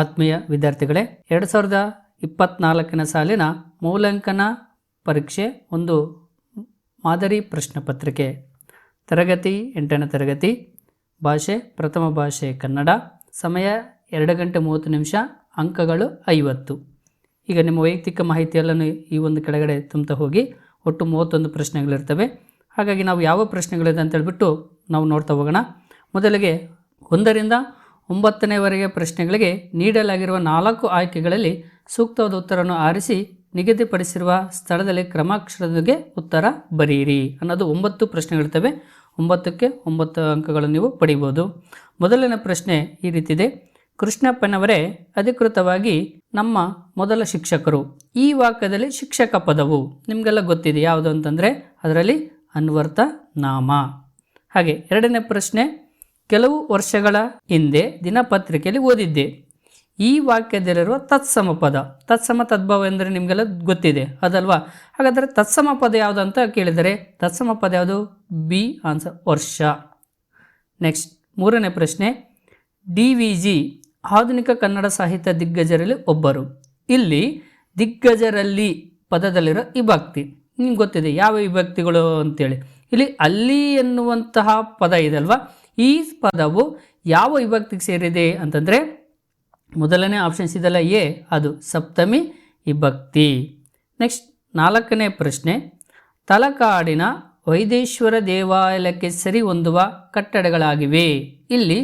ಆತ್ಮೀಯ ವಿದ್ಯಾರ್ಥಿಗಳೇ, ಎರಡು ಸಾವಿರದ ಇಪ್ಪತ್ನಾಲ್ಕನೇ ಸಾಲಿನ ಮೌಲ್ಯಾಂಕನ ಪರೀಕ್ಷೆ ಒಂದು ಮಾದರಿ ಪ್ರಶ್ನೆ ಪತ್ರಿಕೆ. ತರಗತಿ ಎಂಟನೇ ತರಗತಿ, ಭಾಷೆ, ಪ್ರಥಮ ಭಾಷೆ, ಕನ್ನಡ, ಸಮಯ ಎರಡು ಗಂಟೆ ಮೂವತ್ತು ನಿಮಿಷ, ಅಂಕಗಳು ಐವತ್ತು. ಈಗ ನಿಮ್ಮ ವೈಯಕ್ತಿಕ ಮಾಹಿತಿಯಲ್ಲೂ ಈ ಒಂದು ಕೆಳಗಡೆ ತುಂಬ್ತಾ ಹೋಗಿ, ಒಟ್ಟು ಮೂವತ್ತೊಂದು ಪ್ರಶ್ನೆಗಳಿರ್ತವೆ. ಹಾಗಾಗಿ ನಾವು ಯಾವ ಪ್ರಶ್ನೆಗಳಿದೆ ಅಂತ ಹೇಳ್ಬಿಟ್ಟು ನಾವು ನೋಡ್ತಾ ಹೋಗೋಣ. ಮೊದಲಿಗೆ ಒಂದರಿಂದ ಒಂಬತ್ತನೇವರೆಗೆ ಪ್ರಶ್ನೆಗಳಿಗೆ ನೀಡಲಾಗಿರುವ ನಾಲ್ಕು ಆಯ್ಕೆಗಳಲ್ಲಿ ಸೂಕ್ತವಾದ ಉತ್ತರವನ್ನು ಆರಿಸಿ ನಿಗದಿಪಡಿಸಿರುವ ಸ್ಥಳದಲ್ಲಿ ಕ್ರಮಾಕ್ಷರದೊಂದಿಗೆ ಉತ್ತರ ಬರೆಯಿರಿ ಅನ್ನೋದು ಒಂಬತ್ತು ಪ್ರಶ್ನೆಗಳಿರ್ತವೆ. ಒಂಬತ್ತಕ್ಕೆ ಒಂಬತ್ತು ಅಂಕಗಳನ್ನು ನೀವು ಪಡಿಬೋದು ಮೊದಲನೇ ಪ್ರಶ್ನೆ ಈ ರೀತಿದೆ ಕೃಷ್ಣಪ್ಪನವರೇ, ಅಧಿಕೃತವಾಗಿ ನಮ್ಮ ಮೊದಲ ಶಿಕ್ಷಕರು. ಈ ವಾಕ್ಯದಲ್ಲಿ ಶಿಕ್ಷಕ ಪದವು. ನಿಮಗೆಲ್ಲ ಗೊತ್ತಿದೆ ಯಾವುದು ಅಂತಂದರೆ, ಅದರಲ್ಲಿ ಅನ್ವರ್ಥ ನಾಮ. ಹಾಗೆ ಎರಡನೇ ಪ್ರಶ್ನೆ ಕೆಲವು ವರ್ಷಗಳ ಹಿಂದೆ ದಿನಪತ್ರಿಕೆಯಲ್ಲಿ ಓದಿದ್ದೆ. ಈ ವಾಕ್ಯದಲ್ಲಿರುವ ತತ್ಸಮ ಪದ, ತತ್ಸಮ ತದ್ಭವ ಎಂದರೆ ನಿಮಗೆಲ್ಲ ಗೊತ್ತಿದೆ, ಅದಲ್ವಾ? ಹಾಗಾದರೆ ತತ್ಸಮ ಪದ ಯಾವುದು ಅಂತ ಕೇಳಿದರೆ ತತ್ಸಮ ಪದ ಯಾವುದು? ಬಿ ಆನ್ಸರ್ ವರ್ಷ. ನೆಕ್ಸ್ಟ್ ಮೂರನೇ ಪ್ರಶ್ನೆ, ಡಿ ವಿ ಜಿ, ಆಧುನಿಕ ಕನ್ನಡ ಸಾಹಿತ್ಯ ದಿಗ್ಗಜರಲ್ಲಿ ಒಬ್ಬರು. ಇಲ್ಲಿ ದಿಗ್ಗಜರಲ್ಲಿ ಪದದಲ್ಲಿರೋ ವಿಭಕ್ತಿ, ನಿಮ್ಗೆ ಗೊತ್ತಿದೆ ಯಾವ ವಿಭಕ್ತಿಗಳು ಅಂತೇಳಿ. ಇಲ್ಲಿ ಅಲ್ಲಿ ಎನ್ನುವಂತಹ ಪದ ಇದೆ ಅಲ್ವಾ ಈ ಪದವು ಯಾವ ವಿಭಕ್ತಿಗೆ ಸೇರಿದೆ ಅಂತಂದರೆ ಮೊದಲನೇ ಆಪ್ಷನ್ಸ್ ಇದೆಲ್ಲ ಎ, ಅದು ಸಪ್ತಮಿ ವಿಭಕ್ತಿ. ನೆಕ್ಸ್ಟ್ ನಾಲ್ಕನೇ ಪ್ರಶ್ನೆ, ತಲಕಾಡಿನ ವೈದೇಶ್ವರ ದೇವಾಲಯಕ್ಕೆ ಸರಿ ಹೊಂದುವ ಕಟ್ಟಡಗಳಾಗಿವೆ. ಇಲ್ಲಿ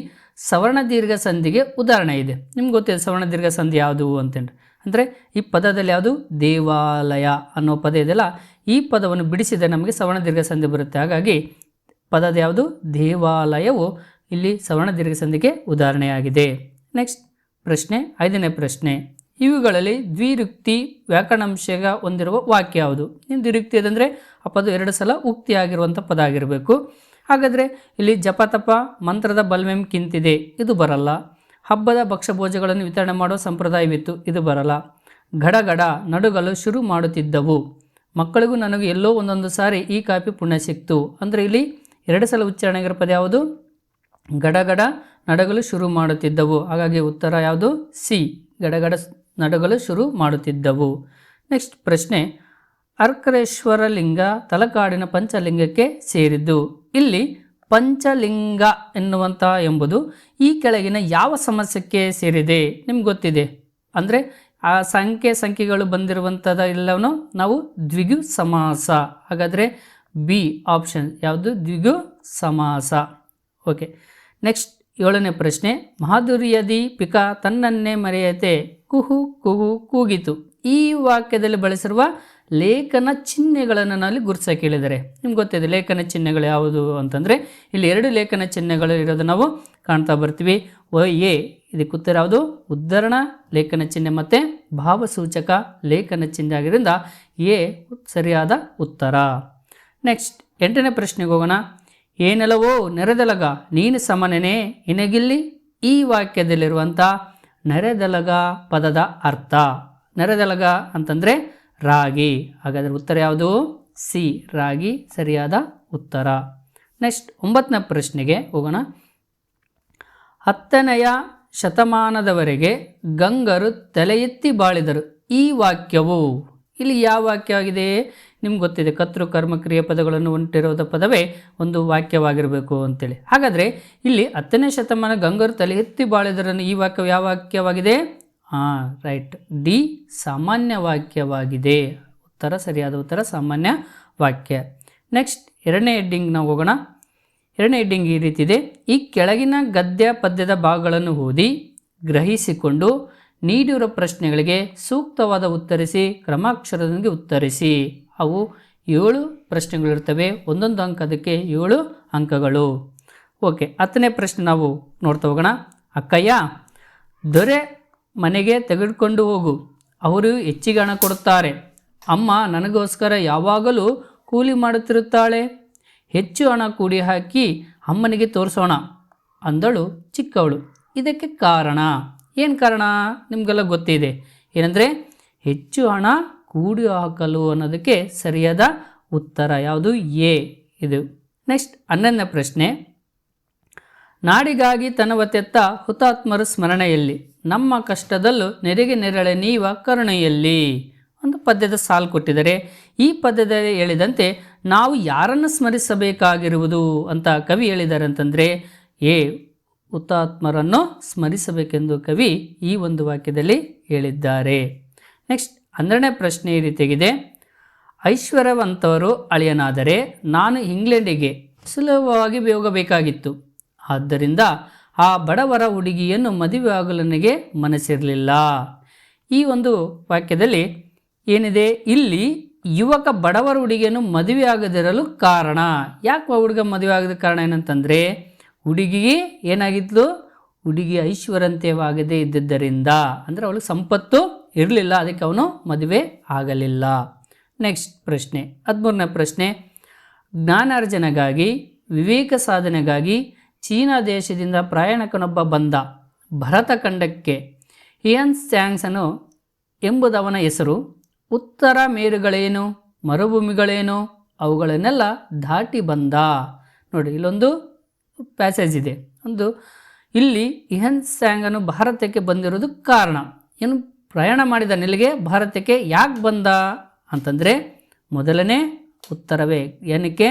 ಸವರ್ಣ ದೀರ್ಘ ಸಂಧಿಗೆ ಉದಾಹರಣೆ ಇದೆ. ನಿಮ್ಗೆ ಗೊತ್ತಿದೆ ಸವರ್ಣ ದೀರ್ಘ ಸಂಧಿ ಯಾವುದು ಅಂತೇಳಿ ಅಂದರೆ ಈ ಪದದಲ್ಲಿ ಯಾವುದು? ದೇವಾಲಯ ಅನ್ನೋ ಪದ ಇದೆಯಲ್ಲ, ಈ ಪದವನ್ನು ಬಿಡಿಸಿದರೆ ನಮಗೆ ಸವರ್ಣ ದೀರ್ಘ ಸಂಧಿ ಬರುತ್ತೆ. ಹಾಗಾಗಿ ಪದದ ಯಾವುದು? ದೇವಾಲಯವು. ಇಲ್ಲಿ ಸವರ್ಣ ದೀರ್ಘ ಸಂಧಿಗೆ ಉದಾಹರಣೆಯಾಗಿದೆ. ನೆಕ್ಸ್ಟ್ ಪ್ರಶ್ನೆ, ಐದನೇ ಪ್ರಶ್ನೆ. ಇವುಗಳಲ್ಲಿ ದ್ವಿರುಕ್ತಿ ವ್ಯಾಕರಣಾಂಶಗ ಹೊಂದಿರುವ ವಾಕ್ಯ ಯಾವುದು? ದ್ವಿರುಕ್ತಿ ಅದಂದರೆ ಆ ಪದ ಎರಡು ಸಲ ಉಕ್ತಿ ಉಕ್ತಿಯಾಗಿರುವಂಥ ಪದ ಆಗಿರಬೇಕು. ಹಾಗಾದರೆ ಇಲ್ಲಿ ಜಪತಪ ಮಂತ್ರದ ಬಲ್ವೆಂ ಕಿಂತಿದೆ, ಇದು ಬರಲ್ಲ. ಹಬ್ಬದ ಭಕ್ಷ್ಯಭೋಜಗಳನ್ನು ವಿತರಣೆ ಮಾಡುವ ಸಂಪ್ರದಾಯವಿತ್ತು, ಇದು ಬರಲ್ಲ. ಗಡಗಡ ನಡುಗಲು ಶುರು ಮಾಡುತ್ತಿದ್ದವು. ಮಕ್ಕಳಿಗೂ ನನಗೆ ಎಲ್ಲೋ ಒಂದೊಂದು ಸಾರಿ ಈ ಕಾಪಿ ಪುಣ್ಯ ಸಿಕ್ತು. ಅಂದರೆ ಇಲ್ಲಿ ಎರಡು ಸಲ ಉಚ್ಚಾರಣೆ ಆಗಿರೋ ಪದ ಯಾವುದು? ಗಡಗಡ ನಡಗಲು ಶುರು ಮಾಡುತ್ತಿದ್ದವು. ಹಾಗಾಗಿ ಉತ್ತರ ಯಾವುದು? ಸಿ. ಗಡಗಡ ನಡಗಲು ಶುರು ಮಾಡುತ್ತಿದ್ದವು. ನೆಕ್ಸ್ಟ್ ಪ್ರಶ್ನೆ. ಅರ್ಕರೇಶ್ವರ ಲಿಂಗ ತಲಕಾಡಿನ ಪಂಚಲಿಂಗಕ್ಕೆ ಸೇರಿದ್ದು. ಇಲ್ಲಿ ಪಂಚಲಿಂಗ ಎನ್ನುವಂಥ ಎಂಬುದು ಈ ಕೆಳಗಿನ ಯಾವ ಸಮಸ್ಯೆಗೆ ಸೇರಿದೆ? ನಿಮ್ಗೆ ಗೊತ್ತಿದೆ. ಅಂದರೆ ಆ ಸಂಖ್ಯೆ, ಸಂಖ್ಯೆಗಳು ಬಂದಿರುವಂಥದ್ದು ಎಲ್ಲವೂ ನಾವು ದ್ವಿಗು ಸಮಾಸ. ಹಾಗಾದರೆ ಬಿ ಆಪ್ಷನ್ ಯಾವುದು? ದ್ವಿಗು ಸಮಾಸ. ಓಕೆ ನೆಕ್ಸ್ಟ್ ಏಳನೇ ಪ್ರಶ್ನೆ. ಮಾಧುರ್ಯದಿ ಪಿಕ ತನ್ನನ್ನೇ ಮರೆಯತೆ ಕುಹು ಕುಹು ಕೂಗಿತು. ಈ ವಾಕ್ಯದಲ್ಲಿ ಬಳಸಿರುವ ಲೇಖನ ಚಿಹ್ನೆಗಳನ್ನು ನಾವು ಗುರುಸಕ್ಕೆ ಹೇಳಿದ್ದಾರೆ. ನಿಮ್ಗೆ ಗೊತ್ತಿದೆ ಲೇಖನ ಚಿಹ್ನೆಗಳು ಯಾವುದು ಅಂತಂದರೆ ಇಲ್ಲಿ ಎರಡು ಲೇಖನ ಚಿಹ್ನೆಗಳು ಇರೋದು ನಾವು ಕಾಣ್ತಾ ಬರ್ತೀವಿ. ಒ ಎ, ಇದಕ್ಕೆ ಉತ್ತರ ಯಾವುದು? ಉದ್ಧರಣ ಲೇಖನ ಚಿಹ್ನೆ ಮತ್ತು ಭಾವಸೂಚಕ ಲೇಖನ ಚಿಹ್ನೆ ಆಗಿರೋದ್ರಿಂದ ಎ ಸರಿಯಾದ ಉತ್ತರ. ನೆಕ್ಸ್ಟ್ ಎಂಟನೇ ಪ್ರಶ್ನೆಗೆ ಹೋಗೋಣ. ಏನೆಲ್ಲವೋ ನೆರೆದಲಗ, ನೀನು ಸಮನನೆ ಇನಗಿಲ್ಲಿ ಈ ವಾಕ್ಯದಲ್ಲಿರುವಂಥ ನೆರೆದಲಗ ಪದದ ಅರ್ಥ. ನೆರೆದಲಗ ಅಂತಂದರೆ ರಾಗಿ. ಹಾಗಾದರೆ ಉತ್ತರ ಯಾವುದು? ಸಿ, ರಾಗಿ, ಸರಿಯಾದ ಉತ್ತರ. ನೆಕ್ಸ್ಟ್ ಒಂಬತ್ತನೇ ಪ್ರಶ್ನೆಗೆ ಹೋಗೋಣ. ಹತ್ತನೆಯ ಶತಮಾನದವರೆಗೆ ಗಂಗರು ತಲೆ ಎತ್ತಿ ಬಾಳಿದರು. ಈ ವಾಕ್ಯವು, ಇಲ್ಲಿ ಯಾವ ವಾಕ್ಯವಾಗಿದೆ? ನಿಮ್ಗೆ ಗೊತ್ತಿದೆ, ಕರ್ತೃ ಕರ್ಮ ಕ್ರಿಯೆ ಪದಗಳನ್ನು ಹೊಂಟಿರೋದ ಪದವೇ ಒಂದು ವಾಕ್ಯವಾಗಿರಬೇಕು ಅಂತೇಳಿ. ಹಾಗಾದರೆ ಇಲ್ಲಿ ಹತ್ತನೇ ಶತಮಾನ ಗಂಗರು ತಲೆ ಎತ್ತಿ ಬಾಳೆದರನ್ನು ಈ ವಾಕ್ಯ ಯಾವ ವಾಕ್ಯವಾಗಿದೆ? ಹಾಂ ರೈಟ್ ಡಿ ಸಾಮಾನ್ಯ ವಾಕ್ಯವಾಗಿದೆ. ಉತ್ತರ, ಸರಿಯಾದ ಉತ್ತರ, ಸಾಮಾನ್ಯ ವಾಕ್ಯ. ನೆಕ್ಸ್ಟ್ ಎರಡನೇ ಹೆಡ್ಡಿಂಗ್ ನಾವು ಹೋಗೋಣ. ಎರಡನೇ ಹೆಡ್ಡಿಂಗ್ ಈ ರೀತಿ ಇದೆ. ಈ ಕೆಳಗಿನ ಗದ್ಯ ಪದ್ಯದ ಭಾಗಗಳನ್ನು ಓದಿ, ಗ್ರಹಿಸಿಕೊಂಡು ನೀಡಿರುವ ಪ್ರಶ್ನೆಗಳಿಗೆ ಸೂಕ್ತವಾದ ಉತ್ತರಿಸಿ, ಕ್ರಮಾಕ್ಷರದೊಂದಿಗೆ ಉತ್ತರಿಸಿ. ಅವು ಏಳು ಪ್ರಶ್ನೆಗಳಿರ್ತವೆ ಒಂದೊಂದು ಅಂಕ ಅದಕ್ಕೆ ಏಳು ಅಂಕಗಳು. ಓಕೆ, ಹತ್ತನೇ ಪ್ರಶ್ನೆ ನಾವು ನೋಡ್ತಾ ಹೋಗೋಣ. ಅಕ್ಕಯ್ಯ, ದೊರೆ ಮನೆಗೆ ತೆಗೆದುಕೊಂಡು ಹೋಗು. ಅವರು ಹೆಚ್ಚಿಗೆ ಹಣ ಕೊಡುತ್ತಾರೆ. ಅಮ್ಮ ನನಗೋಸ್ಕರ ಯಾವಾಗಲೂ ಕೂಲಿ ಮಾಡುತ್ತಿರುತ್ತಾಳೆ. ಹೆಚ್ಚು ಹಣ ಕೂಡಿ ಹಾಕಿ ಅಮ್ಮನಿಗೆ ತೋರಿಸೋಣ ಅಂದಳು ಚಿಕ್ಕವಳು. ಇದಕ್ಕೆ ಕಾರಣ? ಏನು ಕಾರಣ? ನಿಮಗೆಲ್ಲ ಗೊತ್ತಿದೆ. ಏನಂದರೆ, ಹೆಚ್ಚು ಹಣ ಕೂಡಿ ಹಾಕಲು ಅನ್ನೋದಕ್ಕೆ ಸರಿಯಾದ ಉತ್ತರ ಯಾವುದು ಎ ಇದು. ನೆಕ್ಸ್ಟ್ ಹನ್ನೊಂದನೇ ಪ್ರಶ್ನೆ. ನಾಡಿಗಾಗಿ ತನವತೆತ್ತ ಹುತಾತ್ಮರ ಸ್ಮರಣೆಯಲ್ಲಿ, ನಮ್ಮ ಕಷ್ಟದಲ್ಲೂ ನೆರೆಗೆ ನೆರಳೆ ನೀವ ಕರುಣೆಯಲ್ಲಿ. ಒಂದು ಪದ್ಯದ ಸಾಲು ಕೊಟ್ಟಿದ್ದಾರೆ. ಈ ಪದ್ಯದಲ್ಲಿ ಹೇಳಿದಂತೆ ನಾವು ಯಾರನ್ನು ಸ್ಮರಿಸಬೇಕಾಗಿರುವುದು ಅಂತ ಕವಿ ಹೇಳಿದ್ದಾರೆ ಅಂತಂದರೆ ಏ ಹುತಾತ್ಮರನ್ನು ಸ್ಮರಿಸಬೇಕೆಂದು ಕವಿ ಈ ಒಂದು ವಾಕ್ಯದಲ್ಲಿ ಹೇಳಿದ್ದಾರೆ. ನೆಕ್ಸ್ಟ್ ಹನ್ನೆರಡನೇ ಪ್ರಶ್ನೆ ಈ ರೀತಿಯಾಗಿದೆ ಐಶ್ವರ್ಯವಂತವರು ಅಳಿಯನಾದರೆ ನಾನು ಇಂಗ್ಲೆಂಡಿಗೆ ಸುಲಭವಾಗಿ ಹೋಗಬೇಕಾಗಿತ್ತು. ಆದ್ದರಿಂದ ಆ ಬಡವರ ಹುಡುಗಿಯನ್ನು ಮದುವೆಯಾಗಲು ನನಗೆ ಮನಸ್ಸಿರಲಿಲ್ಲ. ಈ ಒಂದು ವಾಕ್ಯದಲ್ಲಿ ಏನಿದೆ? ಇಲ್ಲಿ ಯುವಕ ಬಡವರ ಹುಡುಗಿಯನ್ನು ಮದುವೆ ಆಗದಿರಲು ಕಾರಣ. ಯಾಕೆ ಹುಡುಗ ಮದುವೆ ಆಗದ ಕಾರಣ ಏನಂತಂದರೆ, ಹುಡುಗಿಗೆ ಏನಾಗಿದ್ಲು ಹುಡುಗಿ ಐಶ್ವರ್ಯಂತೆಯವಾಗದೇ ಇದ್ದಿದ್ದರಿಂದ. ಅಂದರೆ ಅವಳಿಗೆ ಸಂಪತ್ತು ಇರಲಿಲ್ಲ, ಅದಕ್ಕೆ ಅವನು ಮದುವೆ ಆಗಲಿಲ್ಲ. ನೆಕ್ಸ್ಟ್ ಪ್ರಶ್ನೆ, ಹದಿಮೂರನೇ ಪ್ರಶ್ನೆ. ಜ್ಞಾನಾರ್ಜನೆಗಾಗಿ, ವಿವೇಕ ಸಾಧನೆಗಾಗಿ ಚೀನಾ ದೇಶದಿಂದ ಪ್ರಯಾಣಕನೊಬ್ಬ ಬಂದ ಭರತ ಖಂಡಕ್ಕೆ. ಸ್ಯಾಂಗ್ಸನು ಎಂಬುದವನ ಹೆಸರು. ಉತ್ತರ ಮೇರುಗಳೇನು, ಮರುಭೂಮಿಗಳೇನು, ಅವುಗಳನ್ನೆಲ್ಲ ದಾಟಿ ಬಂದ. ನೋಡಿ, ಇಲ್ಲೊಂದು ಪ್ಯಾಸೇಜ್ ಇದೆ. ಒಂದು, ಇಲ್ಲಿ ಇಹನ್ ಸ್ಯಾಂಗನು ಭಾರತಕ್ಕೆ ಬಂದಿರೋದು ಕಾರಣ. ಏನು ಪ್ರಯಾಣ ಮಾಡಿದ ನೆಲೆಗೆ ಭಾರತಕ್ಕೆ ಯಾಕೆ ಬಂದ ಅಂತಂದರೆ ಮೊದಲನೇ ಉತ್ತರವೇ ಏನಕ್ಕೆ?